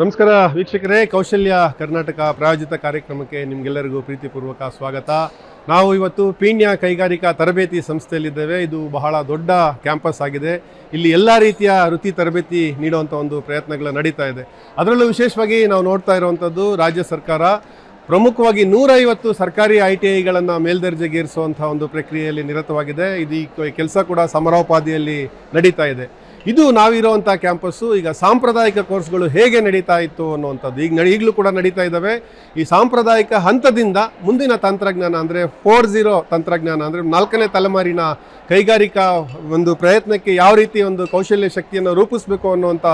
ನಮಸ್ಕಾರ ವೀಕ್ಷಕರೇ, ಕೌಶಲ್ಯ ಕರ್ನಾಟಕ ಪ್ರಾಯೋಜಿತ ಕಾರ್ಯಕ್ರಮಕ್ಕೆ ನಿಮಗೆಲ್ಲರಿಗೂ ಪ್ರೀತಿಪೂರ್ವಕ ಸ್ವಾಗತ. ನಾವು ಇವತ್ತು ಪೀಣ್ಯ ಕೈಗಾರಿಕಾ ತರಬೇತಿ ಸಂಸ್ಥೆಯಲ್ಲಿದ್ದೇವೆ. ಇದು ಬಹಳ ದೊಡ್ಡ ಕ್ಯಾಂಪಸ್ ಆಗಿದೆ. ಇಲ್ಲಿ ಎಲ್ಲ ರೀತಿಯ ವೃತ್ತಿ ತರಬೇತಿ ನೀಡುವಂಥ ಒಂದು ಪ್ರಯತ್ನಗಳು ನಡೀತಾ ಇದೆ. ಅದರಲ್ಲೂ ವಿಶೇಷವಾಗಿ ನಾವು ನೋಡ್ತಾ ಇರುವಂಥದ್ದು ರಾಜ್ಯ ಸರ್ಕಾರ ಪ್ರಮುಖವಾಗಿ ನೂರೈವತ್ತು ಸರ್ಕಾರಿ ಐ ಟಿ ಐಗಳನ್ನು ಮೇಲ್ದರ್ಜೆಗೇರಿಸುವಂಥ ಒಂದು ಪ್ರಕ್ರಿಯೆಯಲ್ಲಿ ನಿರತವಾಗಿದೆ. ಇದು ಈ ಕೆಲಸ ಕೂಡ ಸಮರೋಪಾದಿಯಲ್ಲಿ ನಡೀತಾ ಇದೆ. ಇದು ನಾವಿರುವಂಥ ಕ್ಯಾಂಪಸ್ಸು. ಈಗ ಸಾಂಪ್ರದಾಯಿಕ ಕೋರ್ಸ್ಗಳು ಹೇಗೆ ನಡೀತಾ ಇತ್ತು ಅನ್ನುವಂಥದ್ದು ಈಗ ನಡಿ, ಈಗಲೂ ಕೂಡ ನಡೀತಾ ಇದ್ದಾವೆ. ಈ ಸಾಂಪ್ರದಾಯಿಕ ಹಂತದಿಂದ ಮುಂದಿನ ತಂತ್ರಜ್ಞಾನ ಅಂದರೆ ಫೋರ್ ಝೀರೋ ತಂತ್ರಜ್ಞಾನ ಅಂದರೆ ನಾಲ್ಕನೇ ತಲೆಮಾರಿನ ಕೈಗಾರಿಕಾ ಒಂದು ಪ್ರಯತ್ನಕ್ಕೆ ಯಾವ ರೀತಿ ಒಂದು ಕೌಶಲ್ಯ ಶಕ್ತಿಯನ್ನು ರೂಪಿಸಬೇಕು ಅನ್ನುವಂಥ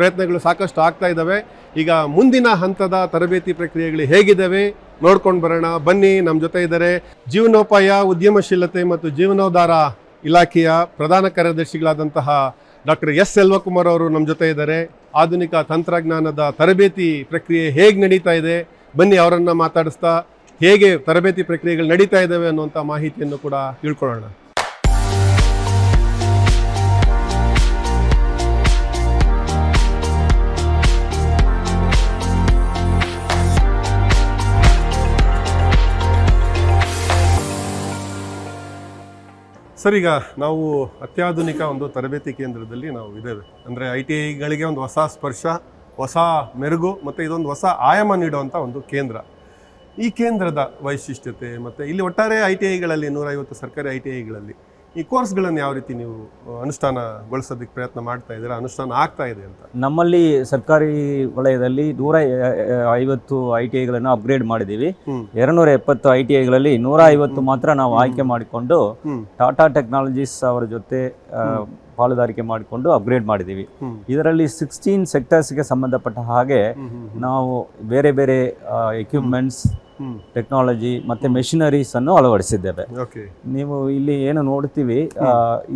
ಪ್ರಯತ್ನಗಳು ಸಾಕಷ್ಟು ಆಗ್ತಾ ಇದ್ದಾವೆ. ಈಗ ಮುಂದಿನ ಹಂತದ ತರಬೇತಿ ಪ್ರಕ್ರಿಯೆಗಳು ಹೇಗಿದ್ದಾವೆ ನೋಡ್ಕೊಂಡು ಬರೋಣ. ಬನ್ನಿ ನಮ್ಮ ಜೊತೆ ಇದ್ದಾರೆ ಜೀವನೋಪಾಯ, ಉದ್ಯಮಶೀಲತೆ ಮತ್ತು ಜೀವನೋದ್ಧಾರ ಇಲಾಖೆಯ ಪ್ರಧಾನ ಕಾರ್ಯದರ್ಶಿಗಳಾದಂತಹ ಡಾಕ್ಟರ್ ಎಸ್ ಸೆಲ್ವಕುಮಾರ್ ಅವರು ನಮ್ಮ ಜೊತೆ ಇದ್ದಾರೆ. ಆಧುನಿಕ ತಂತ್ರಜ್ಞಾನದ ತರಬೇತಿ ಪ್ರಕ್ರಿಯೆ ಹೇಗೆ ನಡೀತಾ ಇದೆ? ಬನ್ನಿ ಅವರನ್ನು ಮಾತಾಡಿಸ್ತಾ ಹೇಗೆ ತರಬೇತಿ ಪ್ರಕ್ರಿಯೆಗಳು ನಡೀತಾ ಇದ್ದಾವೆ ಅನ್ನುವಂಥ ಮಾಹಿತಿಯನ್ನು ಕೂಡ ತಿಳ್ಕೊಳ್ಳೋಣ. ಸರ್, ಈಗ ನಾವು ಅತ್ಯಾಧುನಿಕ ಒಂದು ತರಬೇತಿ ಕೇಂದ್ರದಲ್ಲಿ ನಾವು ಇದ್ದೇವೆ. ಅಂದರೆ ಐ ಟಿ ಐಗಳಿಗೆ ಒಂದು ಹೊಸ ಸ್ಪರ್ಶ, ಹೊಸ ಮೆರುಗು ಮತ್ತು ಇದೊಂದು ಹೊಸ ಆಯಾಮ ನೀಡುವಂಥ ಒಂದು ಕೇಂದ್ರ. ಈ ಕೇಂದ್ರದ ವೈಶಿಷ್ಟ್ಯತೆ ಮತ್ತು ಇಲ್ಲಿ ಒಟ್ಟಾರೆ ಐ ಟಿ ಐಗಳಲ್ಲಿ ನೂರೈವತ್ತು ಸರ್ಕಾರಿ ಐ ಟಿ ಐಗಳಲ್ಲಿ ಈ ಕೋರ್ಸ್ಗಳನ್ನು ಯಾವ ರೀತಿ ನೀವು ಅನುಷ್ಠಾನಗೊಳಿಸೋದಕ್ಕೆ ಪ್ರಯತ್ನ ಮಾಡ್ತಾ ಇದ್ದೀರಾ? ಅನುಷ್ಠಾನ ಆಗ್ತಾ ಇದೆ ಅಂತ. ನಮ್ಮಲ್ಲಿ ಸರ್ಕಾರಿ ವಲಯದಲ್ಲಿ ನೂರ ಐವತ್ತು ಐ ಟಿ ಐಗಳನ್ನು ಅಪ್ಗ್ರೇಡ್ ಮಾಡಿದ್ದೀವಿ. ಎರಡ್ನೂರ ಎಪ್ಪತ್ತು ಐ ಟಿ ಐಗಳಲ್ಲಿ ನೂರ ಐವತ್ತು ಮಾತ್ರ ನಾವು ಆಯ್ಕೆ ಮಾಡಿಕೊಂಡು ಟಾಟಾ ಟೆಕ್ನಾಲಜೀಸ್ ಅವರ ಜೊತೆ ಪಾಲುದಾರಿಕೆ ಮಾಡಿಕೊಂಡು ಅಪ್ಗ್ರೇಡ್ ಮಾಡಿದ್ದೀವಿ. ಇದರಲ್ಲಿ ಸಿಕ್ಸ್ಟೀನ್ ಸೆಕ್ಟರ್ಸ್ಗೆ ಸಂಬಂಧಪಟ್ಟ ಹಾಗೆ ನಾವು ಬೇರೆ ಬೇರೆ ಎಕ್ವಿಪ್ಮೆಂಟ್ಸ್. ಟೆಕ್ನಾಲಜಿ ಮತ್ತು ಮೆಷಿನರೀಸ್ ಅನ್ನು ಅಳವಡಿಸಿದ್ದೇವೆ. ನೀವು ಇಲ್ಲಿ ಏನು ನೋಡ್ತೀವಿ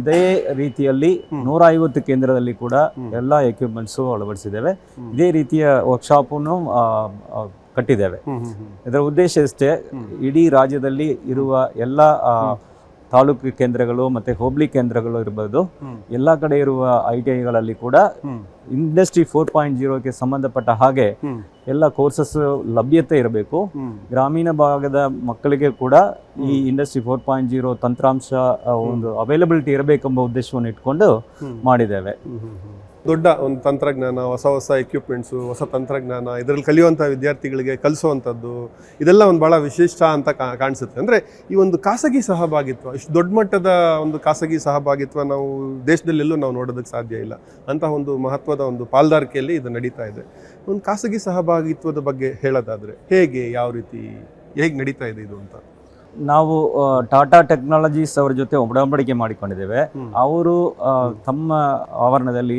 ಇದೇ ರೀತಿಯಲ್ಲಿ ನೂರ ಐವತ್ತು ಕೇಂದ್ರದಲ್ಲಿ ಕೂಡ ಎಲ್ಲ ಎಕ್ವಿಪ್ಮೆಂಟ್ಸು ಅಳವಡಿಸಿದ್ದೇವೆ. ಇದೇ ರೀತಿಯ ವರ್ಕ್ಶಾಪನ್ನು ಕಟ್ಟಿದ್ದೇವೆ. ಇದರ ಉದ್ದೇಶ ಅಷ್ಟೇ ಇಡೀ ರಾಜ್ಯದಲ್ಲಿ ಇರುವ ಎಲ್ಲ ತಾಲೂಕು ಕೇಂದ್ರಗಳು ಮತ್ತು ಹೋಬಳಿ ಕೇಂದ್ರಗಳು ಇರ್ಬೋದು. ಎಲ್ಲ ಕಡೆ ಇರುವ ಐ ಟಿ ಐಗಳಲ್ಲಿ ಕೂಡ ಇಂಡಸ್ಟ್ರಿ ಫೋರ್ ಪಾಯಿಂಟ್ ಜೀರೋಗೆ ಸಂಬಂಧಪಟ್ಟ ಹಾಗೆ. ಎಲ್ಲ ಕೋರ್ಸಸ್ ಲಭ್ಯತೆ ಇರಬೇಕು. ಗ್ರಾಮೀಣ ಭಾಗದ ಮಕ್ಕಳಿಗೆ ಕೂಡ ಈ ಇಂಡಸ್ಟ್ರಿ ಫೋರ್ ಪಾಯಿಂಟ್ ಜೀರೋ ತಂತ್ರಾಂಶ ಒಂದು ಅವೈಲಬಿಲಿಟಿ ಇರಬೇಕೆಂಬ ಉದ್ದೇಶವನ್ನು ಇಟ್ಕೊಂಡು ಮಾಡಿದ್ದೇವೆ. ದೊಡ್ಡ ಒಂದು ತಂತ್ರಜ್ಞಾನ, ಹೊಸ ಹೊಸ ಎಕ್ವಿಪ್ಮೆಂಟ್ಸು ಹೊಸ ತಂತ್ರಜ್ಞಾನ, ಇದರಲ್ಲಿ ಕಲಿಯುವಂಥ ವಿದ್ಯಾರ್ಥಿಗಳಿಗೆ ಕಲಿಸುವಂಥದ್ದು, ಇದೆಲ್ಲ ಒಂದು ಭಾಳ ವಿಶಿಷ್ಟ ಅಂತ ಕಾಣಿಸುತ್ತೆ. ಅಂದರೆ ಈ ಒಂದು ಖಾಸಗಿ ಸಹಭಾಗಿತ್ವ, ಇಷ್ಟು ದೊಡ್ಡ ಮಟ್ಟದ ಒಂದು ಖಾಸಗಿ ಸಹಭಾಗಿತ್ವ ನಾವು ದೇಶದಲ್ಲೆಲ್ಲೂ ನಾವು ನೋಡೋದಕ್ಕೆ ಸಾಧ್ಯ ಇಲ್ಲ. ಅಂತಹ ಒಂದು ಮಹತ್ವದ ಒಂದು ಪಾಲ್ದಾರಿಕೆಯಲ್ಲಿ ಇದು ನಡೀತಾ ಇದೆ. ಒಂದು ಖಾಸಗಿ ಸಹಭಾಗಿತ್ವದ ಬಗ್ಗೆ ಹೇಳೋದಾದರೆ, ಹೇಗೆ, ಯಾವ ರೀತಿ, ಹೇಗೆ ನಡೀತಾ ಇದೆ ಇದು ಅಂತ? ನಾವು ಟಾಟಾ ಟೆಕ್ನಾಲಜೀಸ್ ಅವರ ಜೊತೆ ಒಡಂಬಡಿಕೆ ಮಾಡಿಕೊಂಡಿದ್ದೇವೆ. ಅವರು ತಮ್ಮ ಆವರಣದಲ್ಲಿ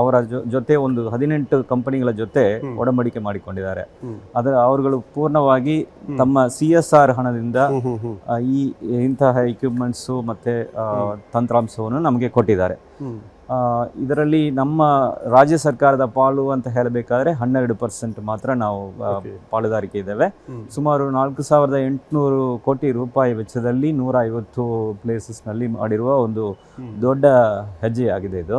ಅವರ ಜೊತೆ ಒಂದು ಹದಿನೆಂಟು ಕಂಪನಿಗಳ ಜೊತೆ ಒಡಂಬಡಿಕೆ ಮಾಡಿಕೊಂಡಿದ್ದಾರೆ. ಅದರ ಅವರುಗಳು ಪೂರ್ಣವಾಗಿ ತಮ್ಮ ಸಿ ಎಸ್ ಆರ್ ಹಣದಿಂದ ಈ ಇಂತಹ ಎಕ್ವಿಪ್ಮೆಂಟ್ಸು ಮತ್ತೆ ತಂತ್ರಾಂಶವನ್ನು ನಮಗೆ ಕೊಟ್ಟಿದ್ದಾರೆ. ಇದರಲ್ಲಿ ನಮ್ಮ ರಾಜ್ಯ ಸರ್ಕಾರದ ಪಾಲು ಅಂತ ಹೇಳಬೇಕಾದ್ರೆ ಹನ್ನೆರಡು ಪರ್ಸೆಂಟ್ ಮಾತ್ರ ನಾವು ಪಾಲುದಾರಿಕೆ ಇದ್ದೇವೆ ಸುಮಾರು ನಾಲ್ಕು ಸಾವಿರದ ಎಂಟುನೂರು ಕೋಟಿ ರೂಪಾಯಿ ವೆಚ್ಚದಲ್ಲಿ ನೂರ ಐವತ್ತು ಪ್ಲೇಸಸ್ನಲ್ಲಿ ಮಾಡಿರುವ ಒಂದು ದೊಡ್ಡ ಹೆಜ್ಜೆಯಾಗಿದೆ ಇದು.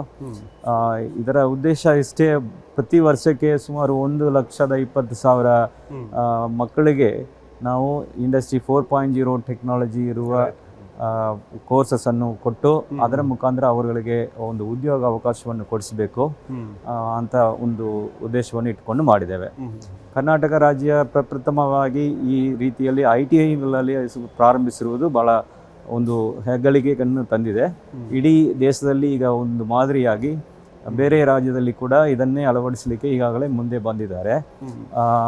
ಇದರ ಉದ್ದೇಶ ಇಷ್ಟೇ ಪ್ರತಿ ವರ್ಷಕ್ಕೆ ಸುಮಾರು ಒಂದು ಲಕ್ಷದ ಇಪ್ಪತ್ತು ಸಾವಿರ ಮಕ್ಕಳಿಗೆ ನಾವು industry four point zero technology ಇರುವ ಕೋರ್ಸಸನ್ನು ಕೊಟ್ಟು ಅದರ ಮುಖಾಂತರ ಅವರುಗಳಿಗೆ ಒಂದು ಉದ್ಯೋಗ ಅವಕಾಶವನ್ನು ಕೊಡಿಸಬೇಕು. ಅಂತ ಒಂದು ಉದ್ದೇಶವನ್ನು ಇಟ್ಕೊಂಡು ಮಾಡಿದ್ದೇವೆ. ಕರ್ನಾಟಕ ರಾಜ್ಯ ಪ್ರಪ್ರಥಮವಾಗಿ ಈ ರೀತಿಯಲ್ಲಿ ಐ ಟಿ ಐಗಳಲ್ಲಿ ಪ್ರಾರಂಭಿಸಿರುವುದು ಭಾಳ ಒಂದು ಹೆಗ್ಗಳಿಕೆಯನ್ನು ತಂದಿದೆ. ಇಡೀ ದೇಶದಲ್ಲಿ ಈಗ ಒಂದು ಮಾದರಿಯಾಗಿ ಬೇರೆ ರಾಜ್ಯದಲ್ಲಿ ಕೂಡ ಇದನ್ನೇ ಅಳವಡಿಸಲಿಕ್ಕೆ ಈಗಾಗಲೇ ಮುಂದೆ ಬಂದಿದ್ದಾರೆ.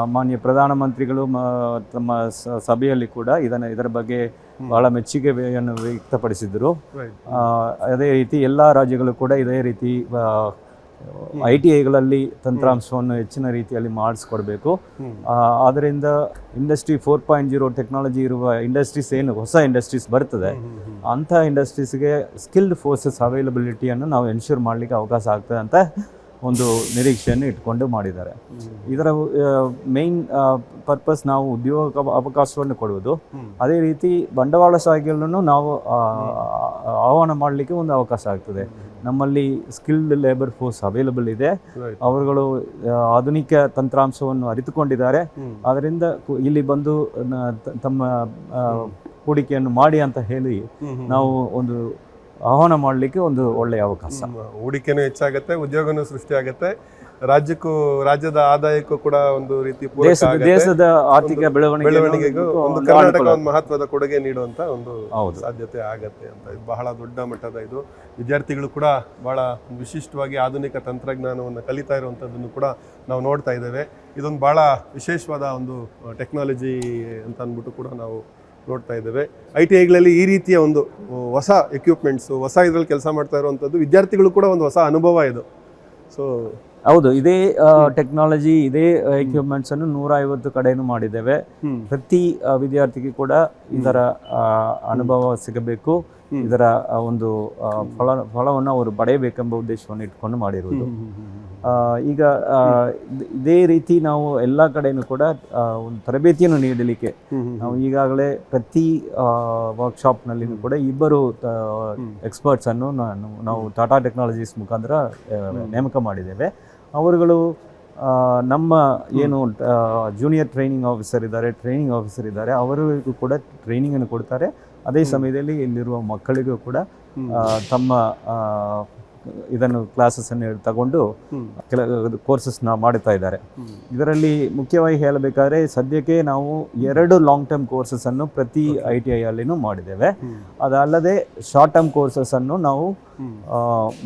ಮಾನ್ಯ ಪ್ರಧಾನಮಂತ್ರಿಗಳು ಮ- ತಮ್ಮ ಸ- ಸಭೆಯಲ್ಲಿ ಕೂಡ ಇದನ್ನು ಇದರ ಬಗ್ಗೆ ಬಹಳ ಮೆಚ್ಚುಗೆಯನ್ನು ವ್ಯಕ್ತಪಡಿಸಿದರು ಅದೇ ರೀತಿ ಎಲ್ಲ ರಾಜ್ಯಗಳು ಕೂಡ ಇದೇ ರೀತಿ ಐ ಟಿ ಐಗಳಲ್ಲಿ ತಂತ್ರಾಂಶವನ್ನು ಹೆಚ್ಚಿನ ರೀತಿಯಲ್ಲಿ ಮಾಡಿಸ್ಕೊಡ್ಬೇಕು. ಆದ್ದರಿಂದ industry four point zero technology ಇರುವ ಇಂಡಸ್ಟ್ರೀಸ್ ಏನು ಹೊಸ ಇಂಡಸ್ಟ್ರೀಸ್ ಬರ್ತದೆ ಅಂಥ ಇಂಡಸ್ಟ್ರೀಸ್ಗೆ ಸ್ಕಿಲ್ಡ್ ಫೋರ್ಸಸ್ ಅವೈಲಬಿಲಿಟಿಯನ್ನು ನಾವು ಎನ್ಶೂರ್ ಮಾಡಲಿಕ್ಕೆ ಅವಕಾಶ ಆಗ್ತದೆ ಅಂತ ಒಂದು ನಿರೀಕ್ಷೆಯನ್ನು ಇಟ್ಕೊಂಡು ಮಾಡಿದ್ದಾರೆ. ಇದರ ಮೇನ್ ಪರ್ಪಸ್ ನಾವು ಉದ್ಯೋಗ ಅವಕಾಶವನ್ನು ಕೊಡುವುದು. ಅದೇ ರೀತಿ ಬಂಡವಾಳ ಸಾಗಿಗಳನ್ನು ನಾವು ಆಹ್ವಾನ ಮಾಡಲಿಕ್ಕೆ ಒಂದು ಅವಕಾಶ ಆಗ್ತದೆ. ನಮ್ಮಲ್ಲಿ ಸ್ಕಿಲ್ಡ್ ಲೇಬರ್ ಫೋರ್ಸ್ ಅವೈಲಬಲ್ ಇದೆ. ಅವರುಗಳು ಆಧುನಿಕ ತಂತ್ರಾಂಶವನ್ನು ಅರಿತುಕೊಂಡಿದ್ದಾರೆ. ಅದರಿಂದ ಇಲ್ಲಿ ಬಂದು ತಮ್ಮ ಹೂಡಿಕೆಯನ್ನು ಮಾಡಿ ಅಂತ ಹೇಳಿ. ನಾವು ಒಂದು ಆಹ್ವಾನ ಮಾಡಲಿಕ್ಕೆ ಒಂದು ಒಳ್ಳೆಯ ಅವಕಾಶ. ಹೂಡಿಕೆನೂ ಹೆಚ್ಚಾಗುತ್ತೆ ಉದ್ಯೋಗನೂ ಸೃಷ್ಟಿಯಾಗುತ್ತೆ ರಾಜ್ಯಕ್ಕೂ ರಾಜ್ಯದ ಆದಾಯಕ್ಕೂ ಕೂಡ ಒಂದು ರೀತಿ ದೇಶದ ಆರ್ಥಿಕ ಬೆಳವಣಿಗೆ ಬೆಳವಣಿಗೆಗೂ ಒಂದು ಕರ್ನಾಟಕ ಒಂದು ಮಹತ್ವದ ಕೊಡುಗೆ ನೀಡುವಂತ ಒಂದು ಸಾಧ್ಯತೆ ಆಗತ್ತೆ ಅಂತ. ಇದು ಬಹಳ ದೊಡ್ಡ ಮಟ್ಟದ ಇದು. ವಿದ್ಯಾರ್ಥಿಗಳು ಕೂಡ ಬಹಳ ವಿಶಿಷ್ಟವಾಗಿ ಆಧುನಿಕ ತಂತ್ರಜ್ಞಾನವನ್ನು ಕಲಿತಾ ಇರುವಂಥದ್ದನ್ನು ಕೂಡ ನಾವು ನೋಡ್ತಾ ಇದ್ದೇವೆ. ಇದೊಂದು ಬಹಳ ವಿಶೇಷವಾದ ಒಂದು ಟೆಕ್ನಾಲಜಿ ಅಂತ ಅಂದ್ಬಿಟ್ಟು ಕೂಡ ನಾವು ನೋಡ್ತಾ ಇದ್ದೇವೆ. ಐ ಟಿ ಐಗಳಲ್ಲಿ ಈ ರೀತಿಯ ಒಂದು ಹೊಸ ಎಕ್ವಿಪ್ಮೆಂಟ್ಸು ಹೊಸ ಇದರಲ್ಲಿ ಕೆಲಸ ಮಾಡ್ತಾ ಇರುವಂಥದ್ದು ವಿದ್ಯಾರ್ಥಿಗಳು ಕೂಡ ಒಂದು ಹೊಸ ಅನುಭವ ಇದು. ಸೊ ಹೌದು ಇದೇ ಟೆಕ್ನಾಲಜಿ ಇದೇ ಎಕ್ವಿಪ್ಮೆಂಟ್ಸ್ ಅನ್ನು ನೂರ ಐವತ್ತು ಕಡೆನೂ ಮಾಡಿದ್ದೇವೆ. ಪ್ರತಿ ವಿದ್ಯಾರ್ಥಿಗೆ ಕೂಡ ಇದರ ಅನುಭವ ಸಿಗಬೇಕು. ಇದರ ಒಂದು ಫಲ ಫಲವನ್ನು ಅವರು ಪಡೆಯಬೇಕೆಂಬ ಉದ್ದೇಶವನ್ನು ಇಟ್ಕೊಂಡು ಮಾಡಿರುವುದು. ಈಗ ಇದೇ ರೀತಿ ನಾವು ಎಲ್ಲ ಕಡೆಯೂ ಕೂಡ ಒಂದು ತರಬೇತಿಯನ್ನು ನೀಡಲಿಕ್ಕೆ ನಾವು ಈಗಾಗಲೇ ಪ್ರತಿ ವರ್ಕ್ಶಾಪ್ನಲ್ಲಿಯೂ ಕೂಡ ಇಬ್ಬರು ಎಕ್ಸ್ಪರ್ಟ್ಸ್ ಅನ್ನು ನಾನು ನಾವು ಟಾಟಾ ಟೆಕ್ನಾಲಜೀಸ್ ಮುಖಾಂತರ ನೇಮಕ ಮಾಡಿದ್ದೇವೆ. ಅವರುಗಳು ನಮ್ಮ ಏನು ಜೂನಿಯರ್ ಟ್ರೈನಿಂಗ್ ಆಫೀಸರ್ ಇದ್ದಾರೆ ಟ್ರೈನಿಂಗ್ ಆಫೀಸರ್ ಇದ್ದಾರೆ ಅವರಿಗೂ ಕೂಡ ಟ್ರೈನಿಂಗನ್ನು ಕೊಡ್ತಾರೆ. ಅದೇ ಸಮಯದಲ್ಲಿ ಇಲ್ಲಿರುವ ಮಕ್ಕಳಿಗೂ ಕೂಡ ತಮ್ಮ ಇದನ್ನು ಕ್ಲಾಸಸ್ಸನ್ನು ತಗೊಂಡು ಕೆಲ ಕೋರ್ಸಸ್ನ ಮಾಡುತ್ತಾ ಇದ್ದಾರೆ. ಇದರಲ್ಲಿ ಮುಖ್ಯವಾಗಿ ಹೇಳಬೇಕಾದ್ರೆ ಸದ್ಯಕ್ಕೆ ನಾವು ಎರಡು ಲಾಂಗ್ ಟರ್ಮ್ ಕೋರ್ಸಸ್ಸನ್ನು ಪ್ರತಿ ಐ ಟಿ ಐ ಅಲ್ಲಿನೂ ಮಾಡಿದ್ದೇವೆ. ಅದಲ್ಲದೆ ಶಾರ್ಟ್ ಟರ್ಮ್ ಕೋರ್ಸಸ್ಸನ್ನು ನಾವು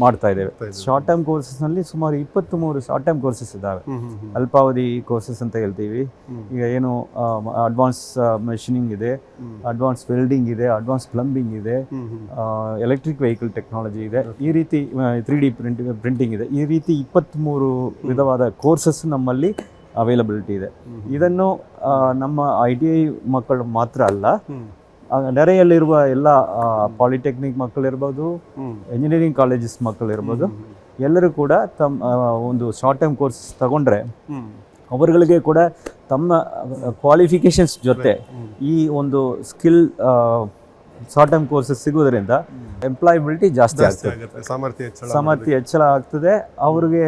ಮಾಡ್ತಾ ಇದ್ದೇವೆ. ಶಾರ್ಟ್ ಟರ್ಮ್ ಕೋರ್ಸಸ್ನಲ್ಲಿ ಸುಮಾರು ಇಪ್ಪತ್ತ್ ಮೂರು ಶಾರ್ಟ್ ಟರ್ಮ್ ಕೋರ್ಸಸ್ ಇದ್ದಾವೆ ಅಲ್ಪಾವಧಿ ಕೋರ್ಸಸ್ ಅಂತ ಹೇಳ್ತೀವಿ. ಈಗ ಏನು ಅಡ್ವಾನ್ಸ್ ಮೆಷಿನಿಂಗ್ ಇದೆ ಅಡ್ವಾನ್ಸ್ ವೆಲ್ಡಿಂಗ್ ಇದೆ ಅಡ್ವಾನ್ಸ್ ಪ್ಲಂಬಿಂಗ್ ಇದೆ ಎಲೆಕ್ಟ್ರಿಕ್ ವೆಹಿಕಲ್ ಟೆಕ್ನಾಲಜಿ ಇದೆ. ಈ ರೀತಿ ತ್ರೀ ಡಿ ಪ್ರಿಂಟಿಂಗ್ ಪ್ರಿಂಟಿಂಗ್ ಇದೆ. ಈ ರೀತಿ ಇಪ್ಪತ್ತ್ಮೂರು ವಿಧವಾದ ಕೋರ್ಸಸ್ ನಮ್ಮಲ್ಲಿ ಅವೈಲಬಿಲಿಟಿ ಇದೆ. ಇದನ್ನು ನಮ್ಮ ಐ ಟಿ ಐ ಮಕ್ಕಳು ಮಾತ್ರ ಅಲ್ಲ ನೆರೆಯಲ್ಲಿರುವ ಎಲ್ಲ ಪಾಲಿಟೆಕ್ನಿಕ್ ಮಕ್ಕಳಿರ್ಬೋದು ಇಂಜಿನಿಯರಿಂಗ್ ಕಾಲೇಜಸ್ ಮಕ್ಕಳಿರ್ಬೋದು ಎಲ್ಲರೂ ಕೂಡ ತಮ್ಮ ಒಂದು ಶಾರ್ಟ್ ಟೈಮ್ ಕೋರ್ಸ್ ತಗೊಂಡ್ರೆ ಅವರುಗಳಿಗೆ ಕೂಡ ತಮ್ಮ ಕ್ವಾಲಿಫಿಕೇಶನ್ಸ್ ಜೊತೆ ಈ ಒಂದು ಸ್ಕಿಲ್ ಶಾರ್ಟ್ ಟರ್ಮ್ ಕೋರ್ಸಸ್ ಸಿಗೋದ್ರಿಂದ ಎಂಪ್ಲಾಯಬಿಲಿಟಿ ಜಾಸ್ತಿ ಆಗ್ತದೆ. ಸಾಮರ್ಥ್ಯ ಹೆಚ್ಚಳ ಸಾಮರ್ಥ್ಯ ಹೆಚ್ಚಳ ಆಗ್ತದೆ. ಅವ್ರಿಗೆ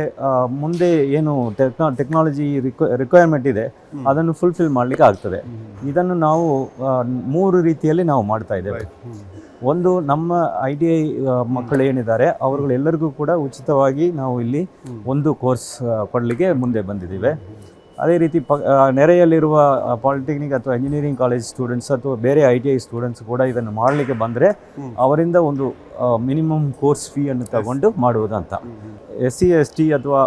ಮುಂದೆ ಏನು ಟೆಕ್ನಾ ಟೆಕ್ನಾಲಜಿ ರಿಕ್ವೈರ್ಮೆಂಟ್ ಇದೆ ಅದನ್ನು ಫುಲ್ಫಿಲ್ ಮಾಡಲಿಕ್ಕೆ ಆಗ್ತದೆ. ಇದನ್ನು ನಾವು ಮೂರು ರೀತಿಯಲ್ಲಿ ನಾವು ಮಾಡ್ತಾ ಇದ್ದೇವೆ. ಒಂದು ನಮ್ಮ ಐ ಟಿ ಐ ಮಕ್ಕಳು ಏನಿದ್ದಾರೆ ಅವರುಗಳೆಲ್ಲರಿಗೂ ಕೂಡ ಉಚಿತವಾಗಿ ನಾವು ಇಲ್ಲಿ ಒಂದು ಕೋರ್ಸ್ ಕೊಡಲಿಕ್ಕೆ ಮುಂದೆ ಬಂದಿದ್ದೀವಿ. ಅದೇ ರೀತಿ ಪ ನೆರೆಯಲ್ಲಿರುವ ಪಾಲಿಟೆಕ್ನಿಕ್ ಅಥವಾ ಇಂಜಿನಿಯರಿಂಗ್ ಕಾಲೇಜ್ ಸ್ಟೂಡೆಂಟ್ಸ್ ಅಥವಾ ಬೇರೆ ಐ ಟಿ ಐ ಸ್ಟೂಡೆಂಟ್ಸ್ ಕೂಡ ಇದನ್ನು ಮಾಡಲಿಕ್ಕೆ ಬಂದರೆ ಅವರಿಂದ ಒಂದು ಮಿನಿಮಮ್ ಕೋರ್ಸ್ ಫೀಯನ್ನು ತಗೊಂಡು ಮಾಡುವುದಂತ. ಎಸ್ ಸಿ ಎಸ್ ಟಿ ಅಥವಾ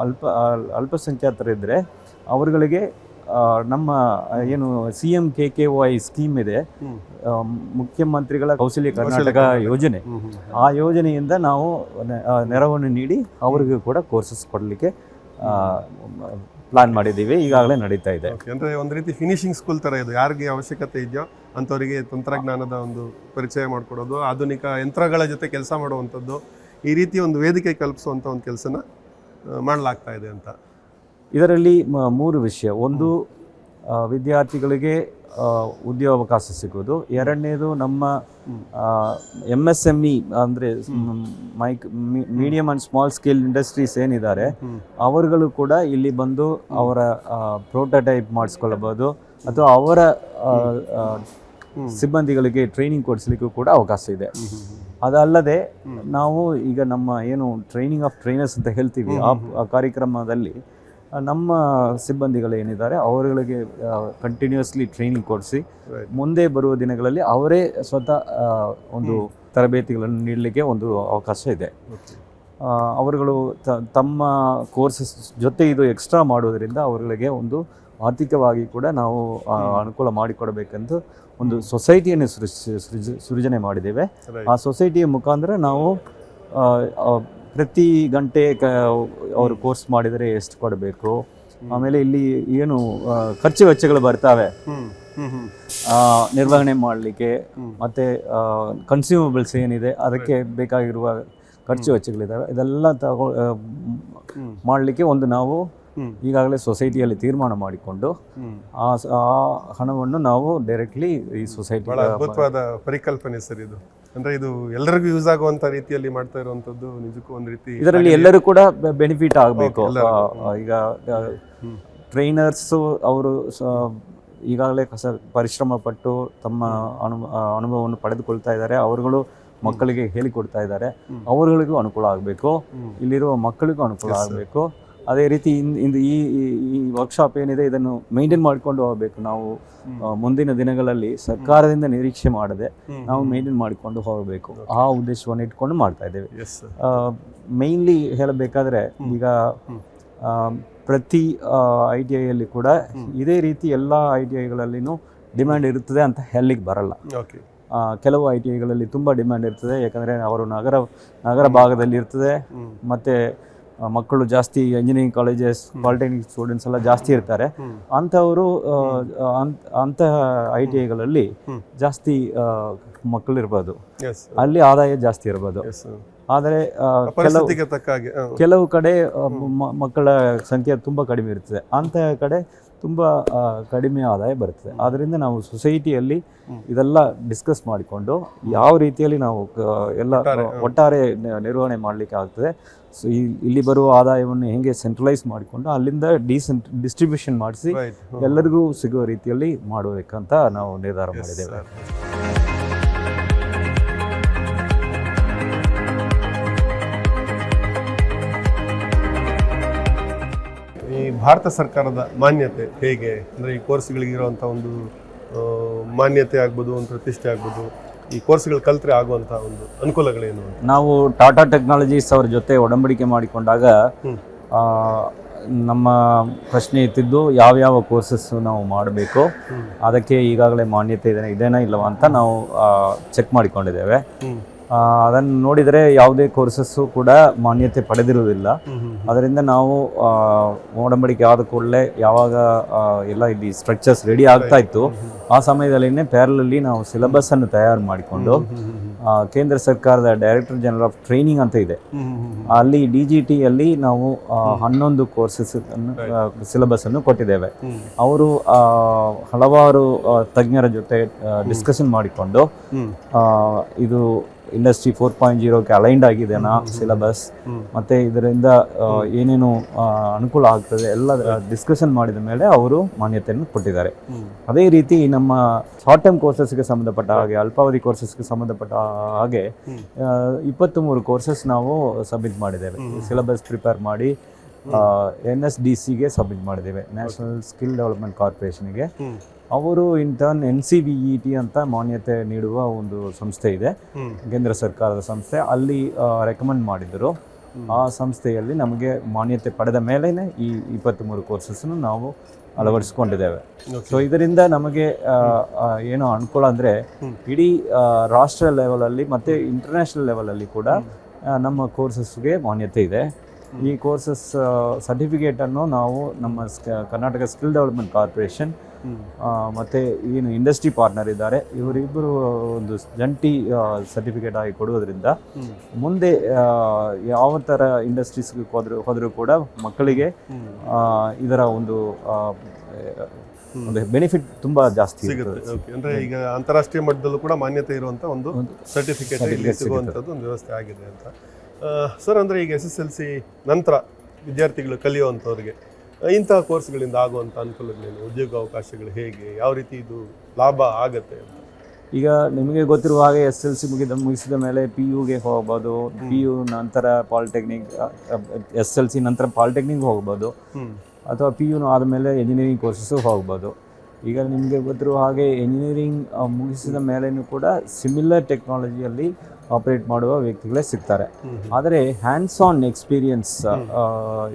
ಅಲ್ಪ ಅಲ್- ಅಲ್ಪಸಂಖ್ಯಾತರಿದ್ದರೆ ಅವರುಗಳಿಗೆ ನಮ್ಮ ಏನು C M K K Y scheme ಇದೆ ಮುಖ್ಯಮಂತ್ರಿಗಳ ಕೌಶಲ್ಯ ಕರ್ನಾಟಕ ಯೋಜನೆ. ಆ ಯೋಜನೆಯಿಂದ ನಾವು ನೆರವನ್ನು ನೀಡಿ ಅವರಿಗೂ ಕೂಡ ಕೋರ್ಸಸ್ ಕೊಡಲಿಕ್ಕೆ ಪ್ಲಾನ್ ಮಾಡಿದ್ದೀವಿ ಈಗಾಗಲೇ ನಡೀತಾ ಇದೆ. ಅಂದರೆ ಒಂದು ರೀತಿ ಫಿನಿಶಿಂಗ್ ಸ್ಕೂಲ್ ತರ ಇದು. ಯಾರಿಗೆ ಅವಶ್ಯಕತೆ ಇದೆಯೋ ಅಂಥವರಿಗೆ ತಂತ್ರಜ್ಞಾನದ ಒಂದು ಪರಿಚಯ ಮಾಡಿಕೊಡೋದು ಆಧುನಿಕ ಯಂತ್ರಗಳ ಜೊತೆ ಕೆಲಸ ಮಾಡುವಂಥದ್ದು ಈ ರೀತಿ ಒಂದು ವೇದಿಕೆ ಕಲ್ಪಿಸುವಂಥ ಒಂದು ಕೆಲಸನ ಮಾಡಲಾಗ್ತಾ ಇದೆ ಅಂತ. ಇದರಲ್ಲಿ ಮೂರು ವಿಷಯ. ಒಂದು ವಿದ್ಯಾರ್ಥಿಗಳಿಗೆ ಉದ್ಯೋಗಾವಕಾಶ ಸಿಗೋದು. ಎರಡನೇದು ನಮ್ಮ ಎಂ ಎಸ್ ಎಂ ಇ ಅಂದರೆ micro medium and small scale industries ಏನಿದ್ದಾರೆ, ಅವರುಗಳು ಕೂಡ ಇಲ್ಲಿ ಬಂದು ಅವರ ಪ್ರೋಟೋಟೈಪ್ ಮಾಡಿಸ್ಕೊಳ್ಳಬಹುದು ಅಥವಾ ಅವರ ಸಿಬ್ಬಂದಿಗಳಿಗೆ ಟ್ರೈನಿಂಗ್ ಕೊಡಿಸ್ಲಿಕ್ಕೂ ಕೂಡ ಅವಕಾಶ ಇದೆ. ಅದಲ್ಲದೆ ನಾವು ಈಗ ನಮ್ಮ ಏನು ಟ್ರೈನಿಂಗ್ ಆಫ್ ಟ್ರೈನರ್ಸ್ ಅಂತ ಹೇಳ್ತೀವಿ ಆ ಕಾರ್ಯಕ್ರಮದಲ್ಲಿ ನಮ್ಮ ಸಿಬ್ಬಂದಿಗಳು ಏನಿದ್ದಾರೆ ಅವರುಗಳಿಗೆ ಕಂಟಿನ್ಯೂಸ್ಲಿ ಟ್ರೈನಿಂಗ್ ಕೊಡಿಸಿ ಮುಂದೆ ಬರುವ ದಿನಗಳಲ್ಲಿ ಅವರೇ ಸ್ವತಃ ಒಂದು ತರಬೇತಿಗಳನ್ನು ನೀಡಲಿಕ್ಕೆ ಒಂದು ಅವಕಾಶ ಇದೆ. ಅವರುಗಳು ತಮ್ಮ ಕೋರ್ಸಸ್ ಜೊತೆ ಇದು ಎಕ್ಸ್ಟ್ರಾ ಮಾಡೋದರಿಂದ ಅವರುಗಳಿಗೆ ಒಂದು ಆರ್ಥಿಕವಾಗಿ ಕೂಡ ನಾವು ಅನುಕೂಲ ಮಾಡಿಕೊಡಬೇಕೆಂದು ಒಂದು ಸೊಸೈಟಿಯನ್ನು ಸೃಜ- ಸೃಜನೆ ಮಾಡಿದ್ದೇವೆ. ಆ ಸೊಸೈಟಿಯ ಮುಖಾಂತರ ನಾವು ಪ್ರತಿ ಗಂಟೆ ಕ ಅವರು ಕೋರ್ಸ್ ಮಾಡಿದರೆ ಎಷ್ಟು ಕೊಡಬೇಕು? ಆಮೇಲೆ ಇಲ್ಲಿ ಏನು ಖರ್ಚು ವೆಚ್ಚಗಳು ಬರ್ತವೆ. ನಿರ್ವಹಣೆ ಮಾಡಲಿಕ್ಕೆ ಮತ್ತೆ ಕನ್ಸ್ಯೂಮಬಲ್ಸ್ ಏನಿದೆ ಅದಕ್ಕೆ ಬೇಕಾಗಿರುವ ಖರ್ಚು ವೆಚ್ಚಗಳಿದ್ದಾವೆ. ಇದೆಲ್ಲ ತಗೋ ಮಾಡಲಿಕ್ಕೆ ಒಂದು ನಾವು. ಈಗಾಗಲೇ ಸೊಸೈಟಿಯಲ್ಲಿ ತೀರ್ಮಾನ ಮಾಡಿಕೊಂಡು ಆ ಆ ಹಣವನ್ನು ನಾವು ಡೈರೆಕ್ಟ್ಲಿ ಈ ಸೊಸೈಟಿ ಅದ್ಭುತವಾದ ಪರಿಕಲ್ಪನೆ ಸರ್ ಇದು. ಅಂದ್ರೆ ಇದು ಎಲ್ಲರಿಗೂ ಯೂಸ್ ಆಗುವಂತ ರೀತಿಯಲ್ಲಿ ಮಾಡ್ತಾ ಇರುವಂತದ್ದು ನಿಜಕ್ಕೂ ಒಂದ್ ರೀತಿ ಇದರಲ್ಲಿ ಎಲ್ಲರೂ ಕೂಡ ಬೆನಿಫಿಟ್ ಆಗಬೇಕು. ಈಗ ಟ್ರೈನರ್ಸ್ ಅವರು ಈಗಾಗಲೇ ಕಸ ಪರಿಶ್ರಮ ಪಟ್ಟು ತಮ್ಮ ಅನು ಅನುಭವವನ್ನು ಪಡೆದುಕೊಳ್ತಾ ಇದ್ದಾರೆ. ಅವರುಗಳು ಮಕ್ಕಳಿಗೆ ಹೇಳಿಕೊಡ್ತಾ ಇದ್ದಾರೆ. ಅವರುಗಳಿಗೂ ಅನುಕೂಲ ಆಗಬೇಕು. ಇಲ್ಲಿರುವ ಮಕ್ಕಳಿಗೂ ಅನುಕೂಲ ಆಗಬೇಕು. ಅದೇ ರೀತಿ ಇಂದು ಈ ಈ- ವರ್ಕ್ಶಾಪ್ ಏನಿದೆ ಇದನ್ನು ಮೇಂಟೈನ್ ಮಾಡಿಕೊಂಡು ಹೋಗಬೇಕು. ನಾವು ಮುಂದಿನ ದಿನಗಳಲ್ಲಿ ಸರ್ಕಾರದಿಂದ ನಿರೀಕ್ಷೆ ಮಾಡದೆ ನಾವು ಮೇಂಟೈನ್ ಮಾಡಿಕೊಂಡು ಹೋಗಬೇಕು. ಆ ಉದ್ದೇಶವನ್ನು ಇಟ್ಕೊಂಡು ಮಾಡ್ತಾ ಇದ್ದೇವೆ. ಮೈನ್ಲಿ ಹೇಳಬೇಕಾದ್ರೆ ಈಗ ಪ್ರತಿ ಐ ಟಿ ಐಯಲ್ಲಿ ಕೂಡ ಇದೇ ರೀತಿ ಎಲ್ಲ ಐ ಟಿ ಐಗಳಲ್ಲಿನೂ ಡಿಮ್ಯಾಂಡ್ ಇರುತ್ತದೆ ಅಂತ ಹೇಳಲಿಕ್ಕೆ ಬರಲ್ಲ. ಕೆಲವು ಐ ಟಿ ಐಗಳಲ್ಲಿ ತುಂಬ ಡಿಮ್ಯಾಂಡ್ ಇರ್ತದೆ. ಯಾಕಂದರೆ ಅವರು ನಗರ ನಗರ ಭಾಗದಲ್ಲಿ ಇರ್ತದೆ. ಮತ್ತು ಮಕ್ಕಳು ಜಾಸ್ತಿ ಇಂಜಿನಿಯರಿಂಗ್ ಕಾಲೇಜಸ್ ಪಾಲಿಟೆಕ್ನಿಕ್ ಸ್ಟೂಡೆಂಟ್ಸ್ ಎಲ್ಲ ಜಾಸ್ತಿ ಇರ್ತಾರೆ. ಅಂಥವರು ಅಂತಹ ಐ ಟಿ ಐಗಳಲ್ಲಿ ಜಾಸ್ತಿ ಮಕ್ಕಳು ಇರ್ಬೋದು ಅಲ್ಲಿ ಆದಾಯ ಜಾಸ್ತಿ ಇರ್ಬೋದು. ಆದರೆ ಕೆಲವು. ಕೆಲವು ಕಡೆ ಮಕ್ಕಳ ಸಂಖ್ಯೆ ತುಂಬ ಕಡಿಮೆ ಇರ್ತದೆ. ಅಂತಹ ಕಡೆ ತುಂಬ ಕಡಿಮೆ ಆದಾಯ ಬರ್ತದೆ. ಆದ್ದರಿಂದ ನಾವು ಸೊಸೈಟಿಯಲ್ಲಿ ಇದೆಲ್ಲ ಡಿಸ್ಕಸ್ ಮಾಡಿಕೊಂಡು ಯಾವ ರೀತಿಯಲ್ಲಿ ನಾವು ಎಲ್ಲ ಒಟ್ಟಾರೆ, ನಿರ್ವಹಣೆ ಮಾಡಲಿಕ್ಕೆ ಆಗ್ತದೆ. ಸೊ ಇಲ್ಲಿ ಬರುವ ಆದಾಯವನ್ನು ಹೇಗೆ ಸೆಂಟ್ರಲೈಸ್ ಮಾಡಿಕೊಂಡು ಅಲ್ಲಿಂದ ಡಿಸೆಂಟ್ ಡಿಸ್ಟ್ರಿಬ್ಯೂಷನ್ ಮಾಡಿಸಿ ಎಲ್ಲರಿಗೂ ಸಿಗುವ ರೀತಿಯಲ್ಲಿ ಮಾಡಬೇಕಂತ ನಾವು ನಿರ್ಧಾರ ಮಾಡಿದ್ದೇವೆ. ಭಾರತ ಸರ್ಕಾರದ ಮಾನ್ಯತೆ ಹೇಗೆ? ಅಂದರೆ ಈ ಕೋರ್ಸ್ಗಳಿಗಿರುವಂಥ ಒಂದು ಮಾನ್ಯತೆ ಆಗ್ಬೋದು ಒಂದು ಪ್ರತಿಷ್ಠೆ ಆಗ್ಬೋದು ಈ ಕೋರ್ಸ್ಗಳು ಕಲ್ತ್ರೆ ಆಗುವಂಥ ಒಂದು ಅನುಕೂಲಗಳೇನು ನಾವು ಟಾಟಾ ಟೆಕ್ನಾಲಜೀಸ್ ಅವ್ರ ಜೊತೆ ಒಡಂಬಡಿಕೆ ಮಾಡಿಕೊಂಡಾಗ. ನಮ್ಮ ಪ್ರಶ್ನೆ ಇತ್ತಿದ್ದು ಯಾವ್ಯಾವ ಕೋರ್ಸಸ್ ನಾವು ಮಾಡಬೇಕು? ಅದಕ್ಕೆ ಈಗಾಗಲೇ ಮಾನ್ಯತೆ ಇದೆ ಇದೇನಾ ಇಲ್ಲವಾ ಅಂತ ನಾವು ಚೆಕ್ ಮಾಡಿಕೊಂಡಿದ್ದೇವೆ. ಅದನ್ನು ನೋಡಿದರೆ ಯಾವುದೇ ಕೋರ್ಸಸ್ಸು ಕೂಡ ಮಾನ್ಯತೆ ಪಡೆದಿರುವುದಿಲ್ಲ. ಅದರಿಂದ ನಾವು ಮೋಡಂಬಡಿಕೆ ಒಡಂಬಡಿಕೆ ಆದ ಕೂಡಲೇ ಯಾವಾಗ ಎಲ್ಲ ಇಲ್ಲಿ ಸ್ಟ್ರಕ್ಚರ್ಸ್ ರೆಡಿ ಆಗ್ತಾ ಇತ್ತು. ಆ ಸಮಯದಲ್ಲಿನೇ ಪ್ಯಾರಲಲ್ಲಿ ನಾವು ಸಿಲೆಬಸ್ಸನ್ನು ತಯಾರು ಮಾಡಿಕೊಂಡು ಕೇಂದ್ರ ಸರ್ಕಾರದ ಡೈರೆಕ್ಟರ್ ಜನರಲ್ ಆಫ್ ಟ್ರೈನಿಂಗ್ ಅಂತ ಇದೆ. ಅಲ್ಲಿ ಡಿ ಜಿ ಟಿಯಲ್ಲಿ ನಾವು ಹನ್ನೊಂದು ಕೋರ್ಸಸ್ ಸಿಲೆಬಸ್ ಅನ್ನು ಕೊಟ್ಟಿದ್ದೇವೆ. ಅವರು ಹಲವಾರು ತಜ್ಞರ ಜೊತೆ ಡಿಸ್ಕಷನ್ ಮಾಡಿಕೊಂಡು ಇದು ಇಂಡಸ್ಟ್ರಿ ಫೋರ್ ಪಾಯಿಂಟ್ ಜೀರೋಕ್ಕೆ ಅಲೈನ್ಡ್ ಆಗಿದೆನಾ ಸಿಲೆಬಸ್. ಮತ್ತು ಇದರಿಂದ ಏನೇನು ಅನುಕೂಲ ಆಗ್ತದೆ ಎಲ್ಲ ಡಿಸ್ಕಷನ್ ಮಾಡಿದ ಮೇಲೆ ಅವರು ಮಾನ್ಯತೆಯನ್ನು ಕೊಟ್ಟಿದ್ದಾರೆ. ಅದೇ ರೀತಿ ನಮ್ಮ ಶಾರ್ಟ್ ಟರ್ಮ್ ಕೋರ್ಸಸ್ಗೆ ಸಂಬಂಧಪಟ್ಟ ಹಾಗೆ ಅಲ್ಪಾವಧಿ ಕೋರ್ಸಸ್ಗೆ ಸಂಬಂಧಪಟ್ಟ ಹಾಗೆ. ಇಪ್ಪತ್ತು ಮೂರು ಕೋರ್ಸಸ್ ನಾವು ಸಬ್ಮಿಟ್ ಮಾಡಿದ್ದೇವೆ. ಸಿಲೆಬಸ್ ಪ್ರಿಪೇರ್ ಮಾಡಿ ಎನ್ ಎಸ್ ಡಿ ಸಿಗೆ ಸಬ್ಮಿಟ್ ಮಾಡಿದ್ದೇವೆ. ನ್ಯಾಷನಲ್ ಸ್ಕಿಲ್ ಡೆವಲಪ್ಮೆಂಟ್ ಕಾರ್ಪೊರೇಷನ್ಗೆ ಅವರು in turn N C B E T ಅಂತ ಮಾನ್ಯತೆ ನೀಡುವ ಒಂದು ಸಂಸ್ಥೆ ಇದೆ. ಕೇಂದ್ರ ಸರ್ಕಾರದ ಸಂಸ್ಥೆ. ಅಲ್ಲಿ ರೆಕಮೆಂಡ್ ಮಾಡಿದರು. ಆ ಸಂಸ್ಥೆಯಲ್ಲಿ ನಮಗೆ ಮಾನ್ಯತೆ ಪಡೆದ ಮೇಲೇ ಈ ಇಪ್ಪತ್ತ್ಮೂರು ಕೋರ್ಸಸ್ನು ನಾವು ಅಳವಡಿಸ್ಕೊಂಡಿದ್ದೇವೆ. ಸೊ ಇದರಿಂದ ನಮಗೆ ಏನು ಅನುಕೂಲ ಅಂದರೆ. ಇಡೀ ರಾಷ್ಟ್ರ ಲೆವೆಲಲ್ಲಿ ಮತ್ತು ಇಂಟರ್ನ್ಯಾಷನಲ್ ಲೆವೆಲಲ್ಲಿ ಕೂಡ ನಮ್ಮ ಕೋರ್ಸಸ್ಗೆ ಮಾನ್ಯತೆ ಇದೆ. ಈ ಕೋರ್ಸಸ್ ಸರ್ಟಿಫಿಕೇಟನ್ನು ನಾವು ನಮ್ಮ ಕರ್ನಾಟಕ ಸ್ಕಿಲ್ ಡೆವಲಪ್ಮೆಂಟ್ ಕಾರ್ಪೊರೇಷನ್ ಮತ್ತು ಏನು ಇಂಡಸ್ಟ್ರಿ ಪಾರ್ಟ್ನರ್ ಇದ್ದಾರೆ. ಇವರಿಬ್ಬರು ಒಂದು ಜಂಟಿ ಸರ್ಟಿಫಿಕೇಟ್ ಆಗಿ ಕೊಡುವುದರಿಂದ ಮುಂದೆ ಯಾವ ಥರ ಇಂಡಸ್ಟ್ರೀಸ್ಗೆ ಹೋದರೂ ಹೋದರೂ ಕೂಡ ಮಕ್ಕಳಿಗೆ ಇದರ ಒಂದು ಒಂದು ಬೆನಿಫಿಟ್ ತುಂಬಾ ಜಾಸ್ತಿ ಸಿಗುತ್ತೆ. ಅಂದ್ರೆ ಈಗ ಅಂತಾರಾಷ್ಟ್ರೀಯ ಮಟ್ಟದಲ್ಲೂ ಕೂಡ ಮಾನ್ಯತೆ ಇರುವಂತ ಒಂದು ಸರ್ಟಿಫಿಕೇಟ್ ಇಲ್ಲಿ ಸಿಗುವಂಥದ್ದು ಒಂದು ವ್ಯವಸ್ಥೆ ಆಗಿದೆ ಅಂತ. ಸರ್ ಅಂದ್ರೆ ಈಗ ಎಸ್ ಎಸ್ ಎಲ್ ಸಿ ನಂತರ ವಿದ್ಯಾರ್ಥಿಗಳು ಕಲಿಯುವಂಥವ್ರಿಗೆ ಇಂತಹ ಕೋರ್ಸ್ಗಳಿಂದ ಆಗುವಂಥ ಅನುಕೂಲಗಳೇನು? ಉದ್ಯೋಗ ಅವಕಾಶಗಳು ಹೇಗೆ? ಯಾವ ರೀತಿ ಇದು ಲಾಭ ಆಗುತ್ತೆ ಅಂತ? ಈಗ ನಿಮಗೆ ಗೊತ್ತಿರುವ ಹಾಗೆ ಎಸ್ ಎಲ್ ಸಿ ಮುಗಿದ ಮುಗಿಸಿದ ಮೇಲೆ ಪಿ ಯುಗೆ ಹೋಗ್ಬೋದು. ಪಿ ಯು ನಂತರ ಪಾಲಿಟೆಕ್ನಿಕ್ ಎಸ್ ಎಲ್ ಸಿ ನಂತರ ಪಾಲಿಟೆಕ್ನಿಕ್ ಹೋಗ್ಬೋದು. ಅಥವಾ ಪಿ ಯುನು ಆದಮೇಲೆ ಎಂಜಿನಿಯರಿಂಗ್ ಕೋರ್ಸಸ್ಸು ಹೋಗ್ಬೋದು. ಈಗ ನಿಮಗೆ ಗೊತ್ತಿರುವ ಹಾಗೆ ಎಂಜಿನಿಯರಿಂಗ್ ಮುಗಿಸಿದ ಮೇಲೆಯೂ ಕೂಡ ಸಿಮಿಲರ್ ಟೆಕ್ನಾಲಜಿಯಲ್ಲಿ ಆಪರೇಟ್ ಮಾಡುವ ವ್ಯಕ್ತಿಗಳೇ ಸಿಗ್ತಾರೆ. ಆದರೆ ಹ್ಯಾಂಡ್ಸ್ ಆನ್ ಎಕ್ಸ್ಪೀರಿಯನ್ಸ್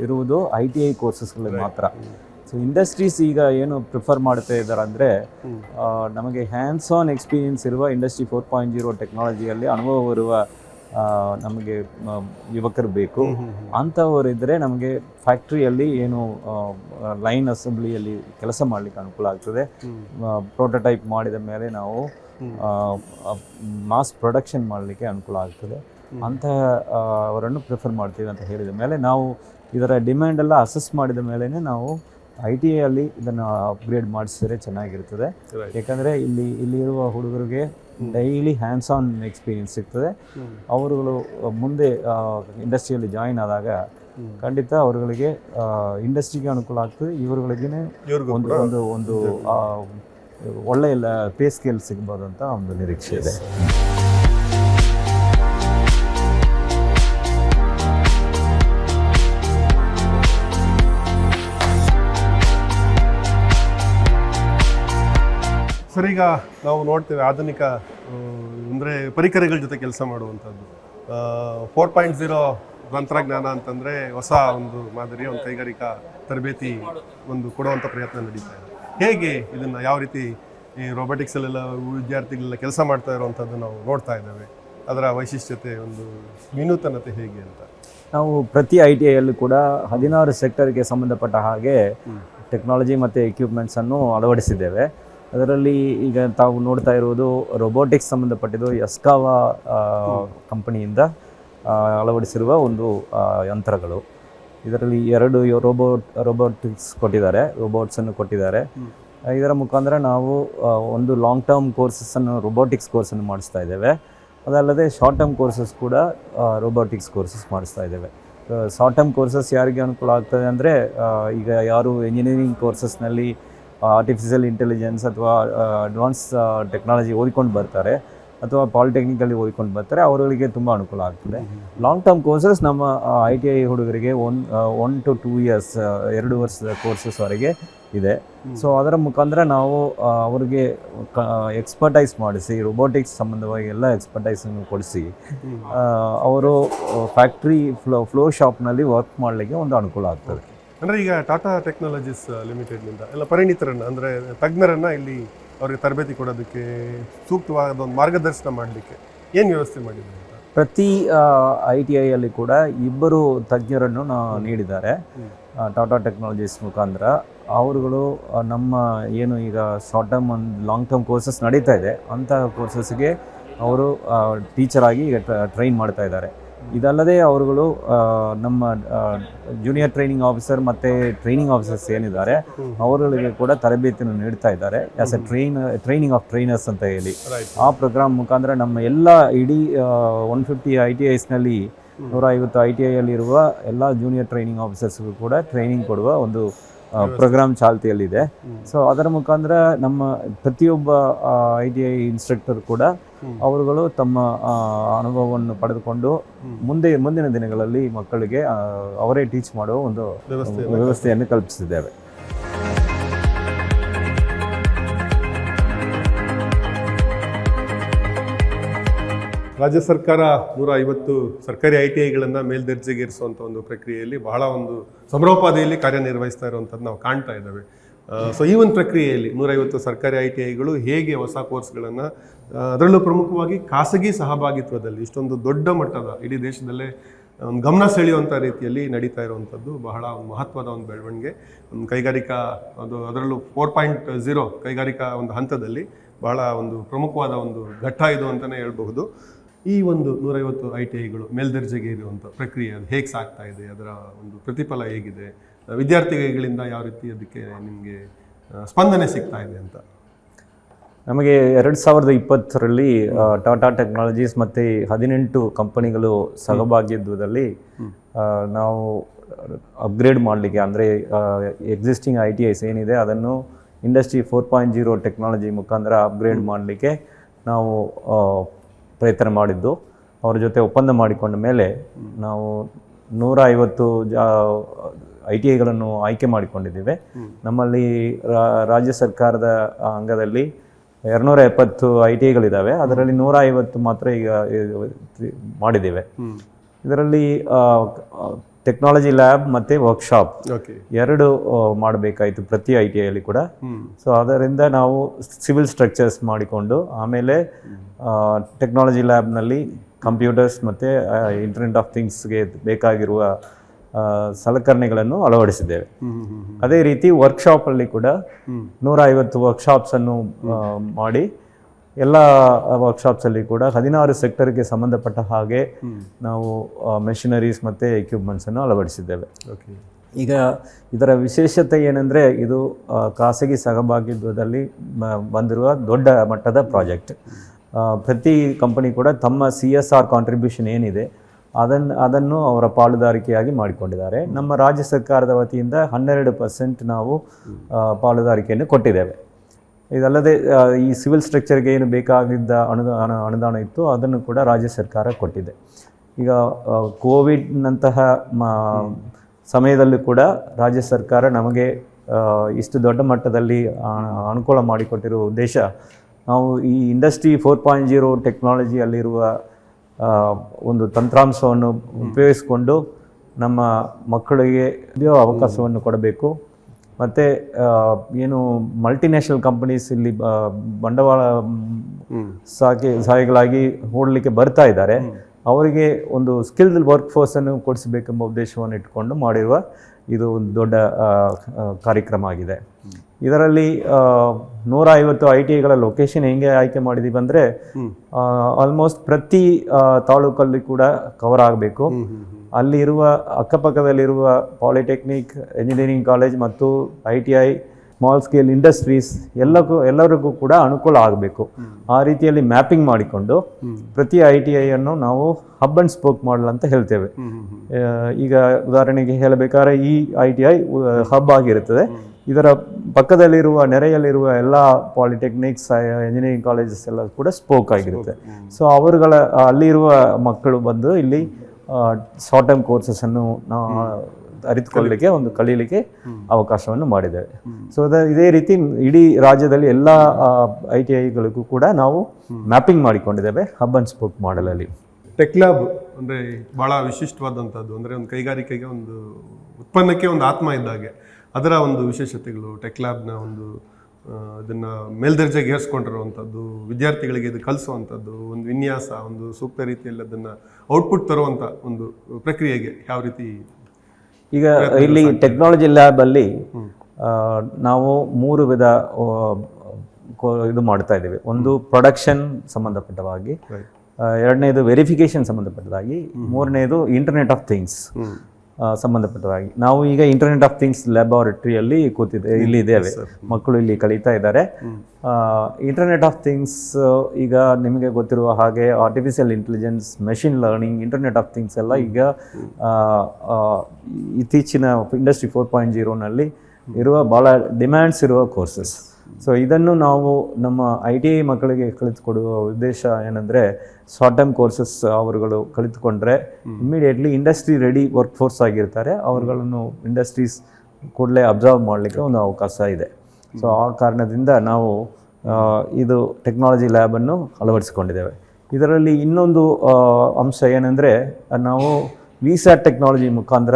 ಇರುವುದು ಐ ಟಿ ಐ ಕೋರ್ಸಸ್ಗಳಿಗೆ ಮಾತ್ರ. ಸೊ ಇಂಡಸ್ಟ್ರೀಸ್ ಈಗ ಏನು ಪ್ರಿಫರ್ ಮಾಡ್ತಾ ಇದ್ದಾರೆ ಅಂದರೆ ನಮಗೆ ಹ್ಯಾಂಡ್ಸ್ ಆನ್ ಎಕ್ಸ್ಪೀರಿಯನ್ಸ್ ಇರುವ ಇಂಡಸ್ಟ್ರಿ ಫೋರ್ ಪಾಯಿಂಟ್ ಜೀರೋ ಟೆಕ್ನಾಲಜಿಯಲ್ಲಿ ಅನುಭವ ಇರುವ ನಮಗೆ ಯುವಕರು ಬೇಕು. ಅಂಥವರಿದ್ದರೆ ನಮಗೆ ಫ್ಯಾಕ್ಟ್ರಿಯಲ್ಲಿ ಏನು ಲೈನ್ ಅಸೆಂಬ್ಲಿಯಲ್ಲಿ ಕೆಲಸ ಮಾಡಲಿಕ್ಕೆ ಅನುಕೂಲ ಆಗ್ತದೆ ಪ್ರೋಟೋಟೈಪ್ ಮಾಡಿದ ಮೇಲೆ ನಾವು. ಮಾಸ್ ಪ್ರೊಡಕ್ಷನ್ ಮಾಡಲಿಕ್ಕೆ ಅನುಕೂಲ ಆಗ್ತದೆ. ಅಂತಹ ಅವರನ್ನು ಪ್ರಿಫರ್ ಮಾಡ್ತೀವಿ ಅಂತ ಹೇಳಿದ ಮೇಲೆ ನಾವು ಇದರ ಡಿಮ್ಯಾಂಡ್ ಎಲ್ಲ ಅಸೆಸ್ ಮಾಡಿದ ಮೇಲೇ ನಾವು ಐ ಟಿ ಐಯಲ್ಲಿ ಇದನ್ನು ಅಪ್ಗ್ರೇಡ್ ಮಾಡಿಸಿದ್ರೆ ಚೆನ್ನಾಗಿರ್ತದೆ. ಯಾಕಂದರೆ ಇಲ್ಲಿ ಇಲ್ಲಿರುವ ಹುಡುಗರಿಗೆ ಡೈಲಿ ಹ್ಯಾಂಡ್ಸ್ ಆನ್ ಎಕ್ಸ್ಪೀರಿಯನ್ಸ್ ಸಿಗ್ತದೆ. ಅವರುಗಳು ಮುಂದೆ ಇಂಡಸ್ಟ್ರಿಯಲ್ಲಿ ಜಾಯಿನ್ ಆದಾಗ ಖಂಡಿತ ಅವರುಗಳಿಗೆ ಇಂಡಸ್ಟ್ರಿಗೆ ಅನುಕೂಲ ಆಗ್ತದೆ. ಇವರುಗಳಿಗೆ ಇವ್ರಿಗೂ ಒಂದು ಒಂದು ಒಂದು ಒಳ್ಳೆಯ ಪೇ ಸ್ಕೇಲ್ ಸಿಗ್ಬೋದು ಅಂತ ಒಂದು ನಿರೀಕ್ಷೆ ಇದೆ. ಸರ್ ಈಗ ನಾವು ನೋಡ್ತೇವೆ ಆಧುನಿಕ ಅಂದರೆ ಪರಿಕರಗಳ ಜೊತೆ ಕೆಲಸ ಮಾಡುವಂಥದ್ದು. ಫೋರ್ ಪಾಯಿಂಟ್ ಝೀರೋ ತಂತ್ರಜ್ಞಾನ ಅಂತಂದರೆ ಹೊಸ ಒಂದು ಮಾದರಿಯ ಒಂದು ಕೈಗಾರಿಕಾ ತರಬೇತಿ ಒಂದು ಕೊಡುವಂಥ ಪ್ರಯತ್ನ ನಡೀತಾ ಇದೆ. ಹೇಗೆ ಇದನ್ನು ಯಾವ ರೀತಿ ಈ robotics-ಅಲ್ಲೆಲ್ಲ ವಿದ್ಯಾರ್ಥಿಗಳೆಲ್ಲ ಕೆಲಸ ಮಾಡ್ತಾ ಇರುವಂಥದ್ದು ನಾವು ನೋಡ್ತಾ ಇದ್ದೇವೆ. ಅದರ ವೈಶಿಷ್ಟ್ಯತೆ ಒಂದು ವಿನೂತನತೆ ಹೇಗೆ ಅಂತ. ನಾವು ಪ್ರತಿ ಐ ಟಿ ಐಯಲ್ಲೂ ಕೂಡ ಹದಿನಾರು ಸೆಕ್ಟರ್ಗೆ ಸಂಬಂಧಪಟ್ಟ ಹಾಗೆ ಟೆಕ್ನಾಲಜಿ ಮತ್ತು ಎಕ್ವಿಪ್ಮೆಂಟ್ಸನ್ನು ಅಳವಡಿಸಿದ್ದೇವೆ. ಅದರಲ್ಲಿ ಈಗ ತಾವು ನೋಡ್ತಾ ಇರುವುದು ರೊಬೋಟಿಕ್ಸ್ ಸಂಬಂಧಪಟ್ಟಿದ್ದು ಎಸ್ಕಾವಾ ಕಂಪನಿಯಿಂದ ಅಳವಡಿಸಿರುವ ಒಂದು ಯಂತ್ರಗಳು. ಇದರಲ್ಲಿ ಎರಡು ರೋಬೋಟ್ ರೋಬೋಟಿಕ್ಸ್ ಕೊಟ್ಟಿದ್ದಾರೆ ರೋಬೋಟ್ಸನ್ನು ಕೊಟ್ಟಿದ್ದಾರೆ. ಇದರ ಮುಖಾಂತರ ನಾವು ಒಂದು ಲಾಂಗ್ ಟರ್ಮ್ ಕೋರ್ಸಸ್ಸನ್ನು ರೊಬೋಟಿಕ್ಸ್ ಕೋರ್ಸನ್ನು ಮಾಡಿಸ್ತಾ ಇದ್ದೇವೆ. ಅದಲ್ಲದೆ ಶಾರ್ಟ್ ಟರ್ಮ್ ಕೋರ್ಸಸ್ ಕೂಡ ರೋಬೋಟಿಕ್ಸ್ ಕೋರ್ಸಸ್ ಮಾಡಿಸ್ತಾ ಇದ್ದೇವೆ. ಶಾರ್ಟ್ ಟರ್ಮ್ ಕೋರ್ಸಸ್ ಯಾರಿಗೆ ಅನುಕೂಲ ಆಗ್ತದೆ ಅಂದರೆ ಈಗ ಯಾರು ಇಂಜಿನಿಯರಿಂಗ್ ಕೋರ್ಸಸ್ನಲ್ಲಿ ಆರ್ಟಿಫಿಷಿಯಲ್ ಇಂಟೆಲಿಜೆನ್ಸ್ ಅಥವಾ ಅಡ್ವಾನ್ಸ್ ಟೆಕ್ನಾಲಜಿ ಓದಿಕೊಂಡು ಬರ್ತಾರೆ ಅಥವಾ ಪಾಲಿಟೆಕ್ನಿಕಲ್ಲಿ ಓದಿಕೊಂಡು ಬರ್ತಾರೆ, ಅವರುಗಳಿಗೆ ತುಂಬ ಅನುಕೂಲ ಆಗ್ತದೆ. ಲಾಂಗ್ ಟರ್ಮ್ ಕೋರ್ಸಸ್ ನಮ್ಮ ಐ ಟಿ ಐ ಹುಡುಗರಿಗೆ one one to two years ಎರಡು ವರ್ಷದ ಕೋರ್ಸಸ್ವರೆಗೆ ಇದೆ. ಸೊ ಅದರ ಮುಖಾಂತರ ನಾವು ಅವರಿಗೆ ಎಕ್ಸ್ಪರ್ಟೈಸ್ ಮಾಡಿಸಿ ರೊಬೋಟಿಕ್ಸ್ ಸಂಬಂಧವಾಗಿ ಎಲ್ಲ ಎಕ್ಸ್ಪರ್ಟೈಸನ್ನು ಕೊಡಿಸಿ ಅವರು ಫ್ಯಾಕ್ಟ್ರಿ ಫ್ಲೋ ಫ್ಲೋ ಶಾಪ್ನಲ್ಲಿ ವರ್ಕ್ ಮಾಡಲಿಕ್ಕೆ ಒಂದು ಅನುಕೂಲ ಆಗ್ತದೆ. ಅಂದರೆ ಈಗ ಟಾಟಾ ಟೆಕ್ನಾಲಜೀಸ್ ಲಿಮಿಟೆಡ್ನಿಂದ ಎಲ್ಲ ಪರಿಣಿತರನ್ನ ಅಂದರೆ ತಜ್ಞರನ್ನ ಇಲ್ಲಿ ಅವರಿಗೆ ತರಬೇತಿ ಕೊಡೋದಕ್ಕೆ ಸೂಕ್ತವಾದ ಒಂದು ಮಾರ್ಗದರ್ಶನ ಮಾಡಲಿಕ್ಕೆ ಏನು ವ್ಯವಸ್ಥೆ ಮಾಡಿದ್ದಾರೆ ಪ್ರತಿ ಐ ಟಿ ಐಯಲ್ಲಿ ಕೂಡ ಇಬ್ಬರು ತಜ್ಞರನ್ನು ನಾವು ನೀಡಿದ್ದಾರೆ. ಟಾಟಾ ಟೆಕ್ನಾಲಜೀಸ್ ಮುಖಾಂತರ. ಅವರುಗಳು ನಮ್ಮ ಏನು ಈಗ ಶಾರ್ಟ್ ಟರ್ಮ್ ಒಂದು ಲಾಂಗ್ ಟರ್ಮ್ ಕೋರ್ಸಸ್ ನಡೀತಾ ಇದೆ. ಅಂತಹ ಕೋರ್ಸಸ್ಗೆ ಅವರು ಟೀಚರ್ ಆಗಿ ಈಗ ಟ್ರೈನ್ ಮಾಡ್ತಾ ಇದ್ದಾರೆ. ಇದಲ್ಲದೆ ಅವರುಗಳು ನಮ್ಮ ಜೂನಿಯರ್ ಟ್ರೈನಿಂಗ್ ಆಫೀಸರ್ ಮತ್ತು ಟ್ರೈನಿಂಗ್ ಆಫೀಸರ್ಸ್ ಏನಿದ್ದಾರೆ ಅವರುಗಳಿಗೆ ಕೂಡ ತರಬೇತಿಯನ್ನು ನೀಡ್ತಾ ಇದ್ದಾರೆ. As a train training of trainers ಅಂತ ಹೇಳಿ. ಆ ಪ್ರೋಗ್ರಾಮ್ ಮುಖಾಂತರ ನಮ್ಮ ಎಲ್ಲ ಇಡೀ ಒನ್ ಫಿಫ್ಟಿ ಐ ಟಿ ಐಸ್ನಲ್ಲಿ ನೂರ ಐವತ್ತು ಐ ಟಿ ಐಯಲ್ಲಿರುವ ಎಲ್ಲ ಜೂನಿಯರ್ ಟ್ರೈನಿಂಗ್ ಆಫೀಸರ್ಸ್ಗೂ ಕೂಡ ಟ್ರೈನಿಂಗ್ ಕೊಡುವ ಒಂದು ಪ್ರೋಗ್ರಾಮ್ ಚಾಲ್ತಿಯಲ್ಲಿದೆ. ಸೊ ಅದರ ಮುಖಾಂತರ ನಮ್ಮ ಪ್ರತಿಯೊಬ್ಬ ಐ ಟಿ ಐ ಇನ್ಸ್ಟ್ರಕ್ಟರ್ ಕೂಡ ಅವರುಗಳು ತಮ್ಮ ಅನುಭವವನ್ನು ಪಡೆದುಕೊಂಡು ಮುಂದೆ ಮುಂದಿನ ದಿನಗಳಲ್ಲಿ ಮಕ್ಕಳಿಗೆ ಅವರೇ ಟೀಚ್ ಮಾಡುವ ಒಂದು ವ್ಯವಸ್ಥೆ ವ್ಯವಸ್ಥೆಯನ್ನು ಕಲ್ಪಿಸಿದ್ದೇವೆ. ರಾಜ್ಯ ಸರ್ಕಾರ ನೂರ ಐವತ್ತು ಸರ್ಕಾರಿ ಐ ಟಿ ಐಗಳನ್ನು ಮೇಲ್ದರ್ಜೆಗೇರಿಸುವಂಥ ಒಂದು ಪ್ರಕ್ರಿಯೆಯಲ್ಲಿ ಬಹಳ ಒಂದು ಸಮರೋಪಾದಿಯಲ್ಲಿ ಕಾರ್ಯನಿರ್ವಹಿಸ್ತಾ ಇರುವಂಥದ್ದು ನಾವು ಕಾಣ್ತಾ ಇದ್ದೇವೆ. ಸೊ ಈ ಒಂದು ಪ್ರಕ್ರಿಯೆಯಲ್ಲಿ ನೂರೈವತ್ತು ಸರ್ಕಾರಿ ಐ ಟಿ ಐಗಳು ಹೇಗೆ ಹೊಸ ಕೋರ್ಸ್ಗಳನ್ನು ಅದರಲ್ಲೂ ಪ್ರಮುಖವಾಗಿ ಖಾಸಗಿ ಸಹಭಾಗಿತ್ವದಲ್ಲಿ, ಇಷ್ಟೊಂದು ದೊಡ್ಡ ಮಟ್ಟದ, ಇಡೀ ದೇಶದಲ್ಲೇ ಒಂದು ಗಮನ ಸೆಳೆಯುವಂಥ ರೀತಿಯಲ್ಲಿ ನಡೀತಾ ಇರುವಂಥದ್ದು ಬಹಳ ಒಂದು ಮಹತ್ವದ ಒಂದು ಬೆಳವಣಿಗೆ. ಒಂದು ಕೈಗಾರಿಕಾ, ಅದು ಅದರಲ್ಲೂ ಫೋರ್ ಪಾಯಿಂಟ್ ಜೀರೋ ಕೈಗಾರಿಕಾ ಒಂದು ಹಂತದಲ್ಲಿ ಬಹಳ ಒಂದು ಪ್ರಮುಖವಾದ ಒಂದು ಘಟ್ಟ ಇದು ಅಂತಲೇ ಹೇಳ್ಬಹುದು. ಈ ಒಂದು ನೂರೈವತ್ತು ಐ ಟಿ ಐಗಳು ಮೇಲ್ದರ್ಜೆಗೆ ಇರುವಂಥ ಪ್ರಕ್ರಿಯೆ ಅದು ಹೇಗೆ ಸಾಗ್ತಾ ಇದೆ ಅದರ ಒಂದು ಪ್ರತಿಫಲ ಹೇಗಿದೆ ವಿದ್ಯಾರ್ಥಿಗಳಿಂದ ಯಾವ ರೀತಿ ಅದಕ್ಕೆ ನಿಮಗೆ ಸ್ಪಂದನೆ ಸಿಗ್ತಾ ಇದೆ ಅಂತ. ನಮಗೆ ಎರಡು ಸಾವಿರದ ಇಪ್ಪತ್ತರಲ್ಲಿ ಟಾಟಾ ಟೆಕ್ನಾಲಜೀಸ್ ಮತ್ತು ಹದಿನೆಂಟು ಕಂಪನಿಗಳು ಸಹಭಾಗಿತ್ವದಲ್ಲಿ ನಾವು ಅಪ್ಗ್ರೇಡ್ ಮಾಡಲಿಕ್ಕೆ ಅಂದರೆ ಎಕ್ಸಿಸ್ಟಿಂಗ್ ಐ ಟಿ ಐಸ್ ಏನಿದೆ ಅದನ್ನು industry four point zero technology ಮುಖಾಂತರ ಅಪ್ಗ್ರೇಡ್ ಮಾಡಲಿಕ್ಕೆ ನಾವು ಪ್ರಯತ್ನ ಮಾಡಿದ್ದು. ಅವ್ರ ಜೊತೆ ಒಪ್ಪಂದ ಮಾಡಿಕೊಂಡ ಮೇಲೆ ನಾವು ನೂರ ಐವತ್ತು ಜಾ ಐ ಟಿ ಐಗಳನ್ನು ಆಯ್ಕೆ ಮಾಡಿಕೊಂಡಿದ್ದೇವೆ. ನಮ್ಮಲ್ಲಿ ರಾಜ್ಯ ಸರ್ಕಾರದ ಅಂಗದಲ್ಲಿ ಎರಡುನೂರ ಎಪ್ಪತ್ತು ಐ ಟಿ ಐಗಳಿದ್ದಾವೆ. ಅದರಲ್ಲಿ ನೂರ ಐವತ್ತು ಮಾತ್ರ ಈಗ ಮಾಡಿದ್ದೇವೆ. ಇದರಲ್ಲಿ ಟೆಕ್ನಾಲಜಿ ಲ್ಯಾಬ್ ಮತ್ತು ವರ್ಕ್ಶಾಪ್ ಎರಡು ಮಾಡಬೇಕಾಯಿತು ಪ್ರತಿ ಐ ಟಿ ಐಯಲ್ಲಿ ಕೂಡ. ಸೊ ಅದರಿಂದ ನಾವು ಸಿವಿಲ್ ಸ್ಟ್ರಕ್ಚರ್ಸ್ ಮಾಡಿಕೊಂಡು ಆಮೇಲೆ ಟೆಕ್ನಾಲಜಿ ಲ್ಯಾಬ್ನಲ್ಲಿ ಕಂಪ್ಯೂಟರ್ಸ್ ಮತ್ತು ಇಂಟರ್ನೆಟ್ ಆಫ್ ಥಿಂಗ್ಸ್ಗೆ ಬೇಕಾಗಿರುವ ಸಲಕರಣೆಗಳನ್ನು ಅಳವಡಿಸಿದ್ದೇವೆ. ಅದೇ ರೀತಿ ವರ್ಕ್ಶಾಪಲ್ಲಿ ಕೂಡ ನೂರ ಐವತ್ತು ವರ್ಕ್ಶಾಪ್ಸನ್ನು ಮಾಡಿ ಎಲ್ಲ ವರ್ಕ್ಶಾಪ್ಸಲ್ಲಿ ಕೂಡ ಹದಿನಾರು ಸೆಕ್ಟರ್ಗೆ ಸಂಬಂಧಪಟ್ಟ ಹಾಗೆ ನಾವು ಮೆಷಿನರೀಸ್ ಮತ್ತು ಎಕ್ವಿಪ್ಮೆಂಟ್ಸನ್ನು ಅಳವಡಿಸಿದ್ದೇವೆ. ಓಕೆ ಈಗ ಇದರ ವಿಶೇಷತೆ ಏನಂದರೆ ಇದು ಖಾಸಗಿ ಸಹಭಾಗಿತ್ವದಲ್ಲಿ ಬಂದಿರುವ ದೊಡ್ಡ ಮಟ್ಟದ ಪ್ರಾಜೆಕ್ಟ್ ಪ್ರತಿ ಕಂಪನಿ ಕೂಡ ತಮ್ಮ ಸಿ ಎಸ್ ಆರ್ ಕಾಂಟ್ರಿಬ್ಯೂಷನ್ ಏನಿದೆ ಅದನ್ನು ಅದನ್ನು ಅವರ ಪಾಲುದಾರಿಕೆಯಾಗಿ ಮಾಡಿಕೊಂಡಿದ್ದಾರೆ. ನಮ್ಮ ರಾಜ್ಯ ಸರ್ಕಾರದ ವತಿಯಿಂದ ಹನ್ನೆರಡು ಪರ್ಸೆಂಟ್ ನಾವು ಪಾಲುದಾರಿಕೆಯನ್ನು ಕೊಟ್ಟಿದ್ದೇವೆ. ಇದಲ್ಲದೆ ಈ ಸಿವಿಲ್ ಸ್ಟ್ರಕ್ಚರ್ಗೆ ಏನು ಬೇಕಾಗಿದ್ದ ಅನುದಾನ ಅನುದಾನ ಇತ್ತು ಅದನ್ನು ಕೂಡ ರಾಜ್ಯ ಸರ್ಕಾರ ಕೊಟ್ಟಿದೆ. ಈಗ ಕೋವಿಡ್ನಂತಹ ಮ, ಸಮಯದಲ್ಲೂ ಕೂಡ ರಾಜ್ಯ ಸರ್ಕಾರ ನಮಗೆ ಇಷ್ಟು ದೊಡ್ಡ ಮಟ್ಟದಲ್ಲಿ ಅನುಕೂಲ ಮಾಡಿಕೊಟ್ಟಿರುವ ಉದ್ದೇಶ, ನಾವು ಈ ಇಂಡಸ್ಟ್ರಿ ಫೋರ್ ಪಾಯಿಂಟ್ ಜೀರೋ ಟೆಕ್ನಾಲಜಿಯಲ್ಲಿರುವ ಒಂದು ತಂತ್ರಾಂಶವನ್ನು ಉಪಯೋಗಿಸಿಕೊಂಡು ನಮ್ಮ ಮಕ್ಕಳಿಗೆ ಅವಕಾಶವನ್ನು ಕೊಡಬೇಕು. ಮತ್ತು ಏನು ಮಲ್ಟಿನ್ಯಾಷನಲ್ ಕಂಪನೀಸ್ ಇಲ್ಲಿ ಬಂಡವಾಳ ಸಾಕಿ ಸಹಾಯಗಳಾಗಿ ಹೂಡಲಿಕ್ಕೆ ಬರ್ತಾ ಇದ್ದಾರೆ. ಅವರಿಗೆ ಒಂದು ಸ್ಕಿಲ್ಡ್ ವರ್ಕ್ ಫೋರ್ಸನ್ನು ಕೊಡಿಸಬೇಕೆಂಬ ಉದ್ದೇಶವನ್ನು ಇಟ್ಕೊಂಡು ಮಾಡಿರುವ ಇದು ಒಂದು ದೊಡ್ಡ ಕಾರ್ಯಕ್ರಮ ಆಗಿದೆ. ಇದರಲ್ಲಿ ನೂರ ಐವತ್ತು ಐ ಟಿ ಐಗಳ ಲೊಕೇಶನ್ ಹೆಂಗೆ ಆಯ್ಕೆ ಮಾಡಿದೀವಿ ಅಂದರೆ ಆಲ್ಮೋಸ್ಟ್ ಪ್ರತಿ ತಾಲೂಕಲ್ಲಿ ಕೂಡ ಕವರ್ ಆಗಬೇಕು. ಅಲ್ಲಿ ಇರುವ ಅಕ್ಕಪಕ್ಕದಲ್ಲಿರುವ ಪಾಲಿಟೆಕ್ನಿಕ್ ಇಂಜಿನಿಯರಿಂಗ್ ಕಾಲೇಜ್ ಮತ್ತು I T I small scale industries ಎಲ್ಲಕ್ಕೂ ಎಲ್ಲರಿಗೂ ಕೂಡ ಅನುಕೂಲ ಆಗಬೇಕು. ಆ ರೀತಿಯಲ್ಲಿ ಮ್ಯಾಪಿಂಗ್ ಮಾಡಿಕೊಂಡು ಪ್ರತಿ ಐ ಟಿ ಐಯನ್ನು ನಾವು ಹಬ್ ಅಂಡ್ ಸ್ಪೋಕ್ ಮಾಡಲ್ ಅಂತ ಹೇಳ್ತೇವೆ. ಈಗ ಉದಾಹರಣೆಗೆ ಹೇಳಬೇಕಾದ್ರೆ ಈ ಐ ಟಿ ಐ ಹಬ್ ಆಗಿರುತ್ತದೆ. ಇದರ ಪಕ್ಕದಲ್ಲಿರುವ ನೆರೆಯಲ್ಲಿರುವ ಎಲ್ಲ ಪಾಲಿಟೆಕ್ನಿಕ್ಸ್ ಇಂಜಿನಿಯರಿಂಗ್ ಕಾಲೇಜಸ್ ಎಲ್ಲ ಕೂಡ ಸ್ಪೋಕ್ ಆಗಿರುತ್ತೆ. ಸೊ ಅವರುಗಳ ಅಲ್ಲಿರುವ ಮಕ್ಕಳು ಬಂದು ಇಲ್ಲಿ ಶಾರ್ಟ್ ಟೈಮ್ ಕೋರ್ಸಸನ್ನು ನಾವು ಅರಿತುಕೊಳ್ಳಲಿಕ್ಕೆ ಒಂದು ಕಲೀಲಿಕ್ಕೆ ಅವಕಾಶವನ್ನು ಮಾಡಿದ್ದೇವೆ ಸೊ ಅದ ಇದೇ ರೀತಿ ಇಡೀ ರಾಜ್ಯದಲ್ಲಿ ಎಲ್ಲ ಐ ಟಿ ಐಗಳಿಗೂ ಕೂಡ ನಾವು ಮ್ಯಾಪಿಂಗ್ ಮಾಡಿಕೊಂಡಿದ್ದೇವೆ ಹಬ್ ಅಂಡ್ ಸ್ಪೋಕ್ ಮಾಡಲಲ್ಲಿ. ಟೆಕ್ ಲ್ಯಾಬ್ ಅಂದರೆ ಭಾಳ ವಿಶಿಷ್ಟವಾದಂಥದ್ದು. ಅಂದರೆ ಒಂದು ಕೈಗಾರಿಕೆಗೆ ಒಂದು ಉತ್ಪನ್ನಕ್ಕೆ ಒಂದು ಆತ್ಮ ಇದ್ದಾಗೆ. ಅದರ ಒಂದು ವಿಶೇಷತೆಗಳು ಟೆಕ್ ಲ್ಯಾಬ್ನ ಒಂದು ಆ, ಇದನ್ನ ಮೇಲ್ದರ್ಜೆಗೆ ಏರಿಸ್ಕೊಂಡಿರುವಂಥದ್ದು ವಿದ್ಯಾರ್ಥಿಗಳಿಗೆ ಇದು ಕಲಿಸುವಂಥದ್ದು ಒಂದು ವಿನ್ಯಾಸ ಒಂದು ಸೂಕ್ತ ರೀತಿಯಲ್ಲಿ ಅದನ್ನು ಔಟ್ಪುಟ್ ತರುವಂಥ ಒಂದು ಪ್ರಕ್ರಿಯೆಗೆ ಯಾವ ರೀತಿ ಈಗ ಇಲ್ಲಿ ಟೆಕ್ನಾಲಜಿ ಲ್ಯಾಬಲ್ಲಿ ನಾವು ಮೂರು ವಿಧ ಇದು ಮಾಡ್ತಾ ಇದ್ದೇವೆ. ಒಂದು ಪ್ರೊಡಕ್ಷನ್ ಸಂಬಂಧಪಟ್ಟವಾಗಿ ಎರಡನೇದು ವೆರಿಫಿಕೇಶನ್ ಸಂಬಂಧಪಟ್ಟದಾಗಿ ಮೂರನೇದು ಇಂಟರ್ನೆಟ್ ಆಫ್ ಥಿಂಗ್ಸ್ ಸಂಬಂಧಪಟ್ಟದಾಗಿ ನಾವು ಈಗ ಇಂಟರ್ನೆಟ್ ಆಫ್ ಥಿಂಗ್ಸ್ ಲ್ಯಾಬಾರೆಟರಿಯಲ್ಲಿ ಕೂತಿದ್ದೆ ಇಲ್ಲಿ ಇದ್ದೇವೆ. ಮಕ್ಕಳು ಇಲ್ಲಿ ಕಲಿತಾ ಇದ್ದಾರೆ. ಇಂಟರ್ನೆಟ್ ಆಫ್ ಥಿಂಗ್ಸ್ ಈಗ ನಿಮಗೆ ಗೊತ್ತಿರುವ ಹಾಗೆ artificial intelligence machine learning internet of things ಎಲ್ಲ ಈಗ ಇತ್ತೀಚಿನ ಇಂಡಸ್ಟ್ರಿ ಫೋರ್ ಪಾಯಿಂಟ್ ಜೀರೋನಲ್ಲಿ ಇರುವ ಭಾಳ ಡಿಮ್ಯಾಂಡ್ಸ್ ಇರುವ ಕೋರ್ಸಸ್ ಸೊ ಇದನ್ನು ನಾವು ನಮ್ಮ ಐ ಟಿ ಐ ಮಕ್ಕಳಿಗೆ ಕಲಿತುಕೊಡುವ ಉದ್ದೇಶ ಏನಂದರೆ ಶಾರ್ಟ್ ಟರ್ಮ್ ಕೋರ್ಸಸ್ ಅವರುಗಳು ಕಲಿತುಕೊಂಡ್ರೆ immediately industry ready work force ಆಗಿರ್ತಾರೆ. ಅವರುಗಳನ್ನು ಇಂಡಸ್ಟ್ರೀಸ್ ಕೂಡಲೇ ಅಬ್ಸರ್ವ್ ಮಾಡಲಿಕ್ಕೆ ಒಂದು ಅವಕಾಶ ಇದೆ. ಸೊ ಆ ಕಾರಣದಿಂದ ನಾವು ಇದು ಟೆಕ್ನಾಲಜಿ ಲ್ಯಾಬನ್ನು ಅಳವಡಿಸಿಕೊಂಡಿದ್ದೇವೆ. ಇದರಲ್ಲಿ ಇನ್ನೊಂದು ಅಂಶ ಏನಂದರೆ ನಾವು ವಿಸ್ಯಾಟ್ ಟೆಕ್ನಾಲಜಿ ಮುಖಾಂತರ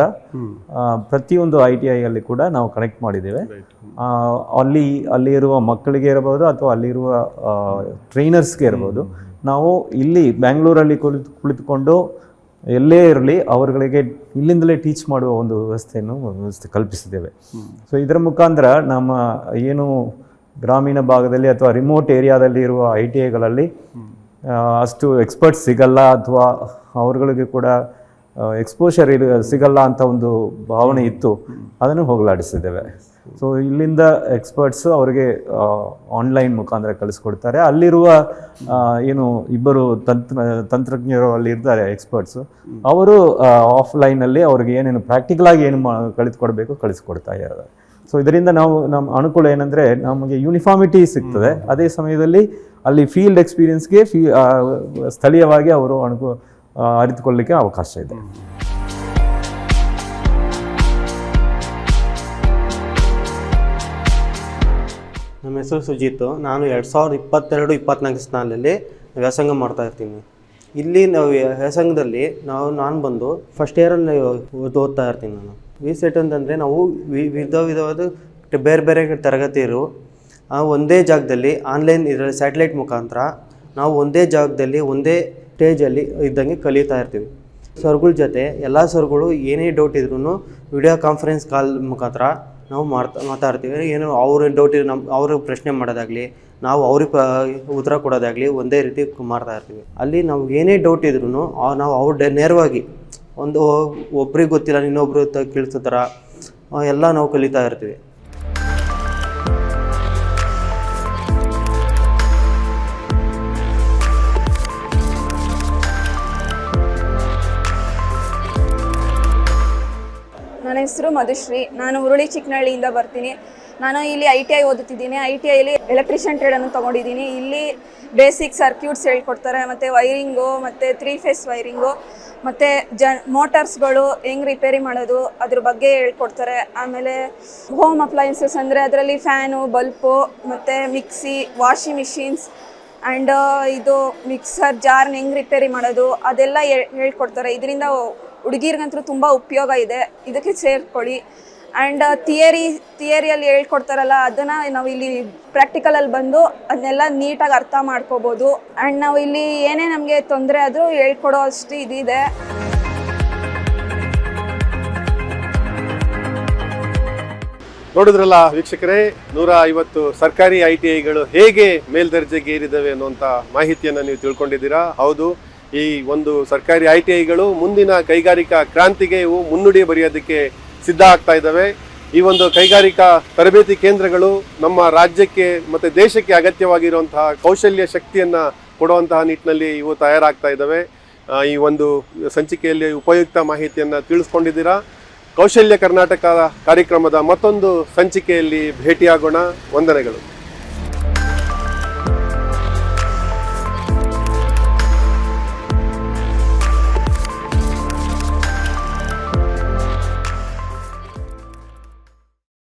ಪ್ರತಿಯೊಂದು ಐ ಟಿ ಐಯಲ್ಲಿ ಕೂಡ ನಾವು ಕನೆಕ್ಟ್ ಮಾಡಿದ್ದೇವೆ. ಅಲ್ಲಿ ಅಲ್ಲಿರುವ ಮಕ್ಕಳಿಗೆ ಇರಬಹುದು ಅಥವಾ ಅಲ್ಲಿರುವ ಟ್ರೈನರ್ಸ್ಗೆ ಇರಬಹುದು. ನಾವು ಇಲ್ಲಿ ಬ್ಯಾಂಗ್ಳೂರಲ್ಲಿ ಕುಳಿತು ಕುಳಿತುಕೊಂಡು ಎಲ್ಲೇ ಇರಲಿ ಅವರುಗಳಿಗೆ ಇಲ್ಲಿಂದಲೇ ಟೀಚ್ ಮಾಡುವ ಒಂದು ವ್ಯವಸ್ಥೆಯನ್ನು ವ್ಯವಸ್ಥೆ ಕಲ್ಪಿಸಿದ್ದೇವೆ. ಸೊ ಇದರ ಮುಖಾಂತರ ನಮ್ಮ ಏನು ಗ್ರಾಮೀಣ ಭಾಗದಲ್ಲಿ ಅಥವಾ ರಿಮೋಟ್ ಏರಿಯಾದಲ್ಲಿ ಇರುವ ಐ ಟಿ ಐಗಳಲ್ಲಿ ಅಷ್ಟು ಎಕ್ಸ್ಪರ್ಟ್ಸ್ ಸಿಗಲ್ಲ ಅಥವಾ ಅವರುಗಳಿಗೆ ಕೂಡ ಎಕ್ಸ್ಪೋಷರ್ ಇರ ಸಿಗಲ್ಲ ಅಂತ ಒಂದು ಭಾವನೆ ಇತ್ತು. ಅದನ್ನು ಹೋಗಲಾಡಿಸಿದ್ದೇವೆ. ಸೊ ಇಲ್ಲಿಂದ ಎಕ್ಸ್ಪರ್ಟ್ಸ್ ಅವರಿಗೆ ಆನ್ಲೈನ್ ಮುಖಾಂತರ ಕಳಿಸ್ಕೊಡ್ತಾರೆ. ಅಲ್ಲಿರುವ ಏನು ಇಬ್ಬರು ತಂತ್ರ ತಂತ್ರಜ್ಞರು ಅಲ್ಲಿ ಇರ್ತಾರೆ ಎಕ್ಸ್ಪರ್ಟ್ಸ್ ಅವರು ಆಫ್ಲೈನಲ್ಲಿ ಅವ್ರಿಗೆ ಏನೇನು ಪ್ರಾಕ್ಟಿಕಲ್ ಆಗಿ ಏನು ಮಾ ಕಲಿತ್ಕೊಡ್ಬೇಕು ಕಳಿಸ್ಕೊಡ್ತಾ ಇದ್ದಾರೆ. ಸೊ ಇದರಿಂದ ನಾವು ನಮ್ಮ ಅನುಕೂಲ ಏನಂದರೆ ನಮಗೆ ಯೂನಿಫಾರ್ಮಿಟಿ ಸಿಗ್ತದೆ. ಅದೇ ಸಮಯದಲ್ಲಿ ಅಲ್ಲಿ ಫೀಲ್ಡ್ ಎಕ್ಸ್ಪೀರಿಯನ್ಸ್ಗೆ ಫೀ ಸ್ಥಳೀಯವಾಗಿ ಅವರು ಅನುಕೂ ಅರಿತುಕೊಳ್ಳಲಿಕ್ಕೆ ಅವಕಾಶ ಇದೆ. ನಮ್ಮ ಹೆಸರು ಸುಜಿತ್. ನಾನು ಎರಡು ಸಾವಿರದ ಇಪ್ಪತ್ತೆರಡು ಇಪ್ಪತ್ನಾಲ್ಕು ಸಾಲಲ್ಲಿ ವ್ಯಾಸಂಗ ಮಾಡ್ತಾ ಇರ್ತೀನಿ. ಇಲ್ಲಿ ನಾವು ವ್ಯಾಸಂಗದಲ್ಲಿ ನಾವು, ನಾನು ಬಂದು ಫಸ್ಟ್ ಇಯರಲ್ಲಿ ಓದ್ತಾ ಇರ್ತೀನಿ ನಾನು. ವಿ ಸೆಟ್ ಅಂತಂದರೆ ನಾವು ವಿಧ ವಿಧವಾದ ಬೇರೆ ಬೇರೆ ತರಗತಿಯರು, ಆ ಒಂದೇ ಜಾಗದಲ್ಲಿ ಆನ್ಲೈನ್ ಇದರಲ್ಲಿ ಸ್ಯಾಟಲೈಟ್ ಮುಖಾಂತರ ನಾವು ಒಂದೇ ಜಾಗದಲ್ಲಿ ಒಂದೇ ಸ್ಟೇಜಲ್ಲಿ ಇದ್ದಂಗೆ ಕಲಿತಾ ಇರ್ತೀವಿ. ಸರ್ಗಳ ಜೊತೆ ಎಲ್ಲ ಸರ್ಗಳು ಏನೇ ಡೌಟ್ ಇದ್ರೂ ವಿಡಿಯೋ ಕಾನ್ಫರೆನ್ಸ್ ಕಾಲ್ ಮುಖಾಂತರ ನಾವು ಮಾಡ್ತಾ, ಮಾತಾಡ್ತೀವಿ. ಏನು ಅವ್ರ ಡೌಟ್ ನಮ್ಮ ಅವರು ಪ್ರಶ್ನೆ ಮಾಡೋದಾಗಲಿ, ನಾವು ಅವ್ರಿಗೆ ಉತ್ತರ ಕೊಡೋದಾಗಲಿ ಒಂದೇ ರೀತಿ ಮಾಡ್ತಾ ಇರ್ತೀವಿ. ಅಲ್ಲಿ ನಾವು ಏನೇ ಡೌಟ್ ಇದ್ರೂ ನಾವು ಅವ್ರ ನೇರವಾಗಿ ಒಂದು ಒಬ್ರಿಗೆ ಗೊತ್ತಿಲ್ಲ, ಇನ್ನೊಬ್ರು ಕೇಳಿಸೋ ಥರ ಎಲ್ಲ ನಾವು ಕಲಿತಾ ಇರ್ತೀವಿ. ಹೆಸರು ಮಧುಶ್ರೀ. ನಾನು ಉರುಳಿ ಚಿಕ್ಕನಹಳ್ಳಿಯಿಂದ ಬರ್ತೀನಿ. ನಾನು ಇಲ್ಲಿ ಐ ಟಿ ಐ ಓದುತ್ತಿದ್ದೀನಿ. ಐ ಟಿ ಐಲಿ ಎಲೆಕ್ಟ್ರಿಷಿಯನ್ ಟ್ರೇಡನ್ನು ತೊಗೊಂಡಿದ್ದೀನಿ. ಇಲ್ಲಿ ಬೇಸಿಕ್ ಸರ್ಕ್ಯೂಟ್ಸ್ ಹೇಳ್ಕೊಡ್ತಾರೆ. ಮತ್ತು ವೈರಿಂಗು ಮತ್ತು ತ್ರೀ ಫೇಸ್ ವೈರಿಂಗು ಮತ್ತು ಜ ಮೋಟರ್ಸ್ಗಳು ಹೆಂಗೆ ರಿಪೇರಿ ಮಾಡೋದು ಅದ್ರ ಬಗ್ಗೆ ಹೇಳ್ಕೊಡ್ತಾರೆ. ಆಮೇಲೆ ಹೋಮ್ ಅಪ್ಲಯನ್ಸಸ್ ಅಂದರೆ ಅದರಲ್ಲಿ ಫ್ಯಾನು ಬಲ್ಪು ಮತ್ತು ಮಿಕ್ಸಿ ವಾಷಿಂಗ್ ಮಿಷಿನ್ಸ್ ಆ್ಯಂಡ್ ಇದು ಮಿಕ್ಸರ್ ಜಾರ್ನ ಹೆಂಗೆ ರಿಪೇರಿ ಮಾಡೋದು ಅದೆಲ್ಲ ಹೇಳ್- ಹೇಳ್ಕೊಡ್ತಾರೆ. ಇದರಿಂದ ಹುಡುಗಿರ್ಗಂತೂ ತುಂಬ ಉಪಯೋಗ ಇದೆ. ಇದಕ್ಕೆ ಸೇರ್ಕೊಳ್ಳಿ. ಆ್ಯಂಡ್ ಥಿಯರಿ ಥಿಯರಿಯಲ್ಲಿ ಹೇಳ್ಕೊಡ್ತಾರಲ್ಲ, ಅದನ್ನು ನಾವು ಇಲ್ಲಿ ಪ್ರಾಕ್ಟಿಕಲಲ್ಲಿ ಬಂದು ಅದನ್ನೆಲ್ಲ ನೀಟಾಗಿ ಅರ್ಥ ಮಾಡ್ಕೋಬೋದು. ಆ್ಯಂಡ್ ನಾವು ಇಲ್ಲಿ ಏನೇ ನಮಗೆ ತೊಂದರೆ ಆದರೂ ಹೇಳ್ಕೊಡೋ ಅಷ್ಟು ಇದಿದೆ. ನೋಡಿದ್ರಲ್ಲ ವೀಕ್ಷಕರೇ ನೂರ ಐವತ್ತು ಸರ್ಕಾರಿ ಐ ಟಿ ಐಗಳು ಹೇಗೆ ಮೇಲ್ದರ್ಜೆಗೆ ಏರಿದವೆ ಅನ್ನುವಂಥ ಮಾಹಿತಿಯನ್ನು ನೀವು ತಿಳ್ಕೊಂಡಿದ್ದೀರಾ? ಹೌದು ಈ ಒಂದು ಸರ್ಕಾರಿ ಐ ಟಿ ಐಗಳು ಮುಂದಿನ ಕೈಗಾರಿಕಾ ಕ್ರಾಂತಿಗೆ ಇವು ಮುನ್ನುಡಿ ಬರೆಯೋದಕ್ಕೆ ಸಿದ್ಧ ಆಗ್ತಾ ಇದ್ದಾವೆ. ಈ ಒಂದು ಕೈಗಾರಿಕಾ ತರಬೇತಿ ಕೇಂದ್ರಗಳು ನಮ್ಮ ರಾಜ್ಯಕ್ಕೆ ಮತ್ತು ದೇಶಕ್ಕೆ ಅಗತ್ಯವಾಗಿರುವಂತಹ ಕೌಶಲ್ಯ ಶಕ್ತಿಯನ್ನು ಕೊಡುವಂತಹ ನಿಟ್ಟಿನಲ್ಲಿ ಇವು ತಯಾರಾಗ್ತಾ ಇದ್ದಾವೆ. ಈ ಒಂದು ಸಂಚಿಕೆಯಲ್ಲಿ ಉಪಯುಕ್ತ ಮಾಹಿತಿಯನ್ನು ತಿಳಿಸ್ಕೊಂಡಿದ್ದೀರಾ? ಕೌಶಲ್ಯ ಕರ್ನಾಟಕ ಕಾರ್ಯಕ್ರಮದ ಮತ್ತೊಂದು ಸಂಚಿಕೆಯಲ್ಲಿ ಭೇಟಿಯಾಗೋಣ. ವಂದನೆಗಳು.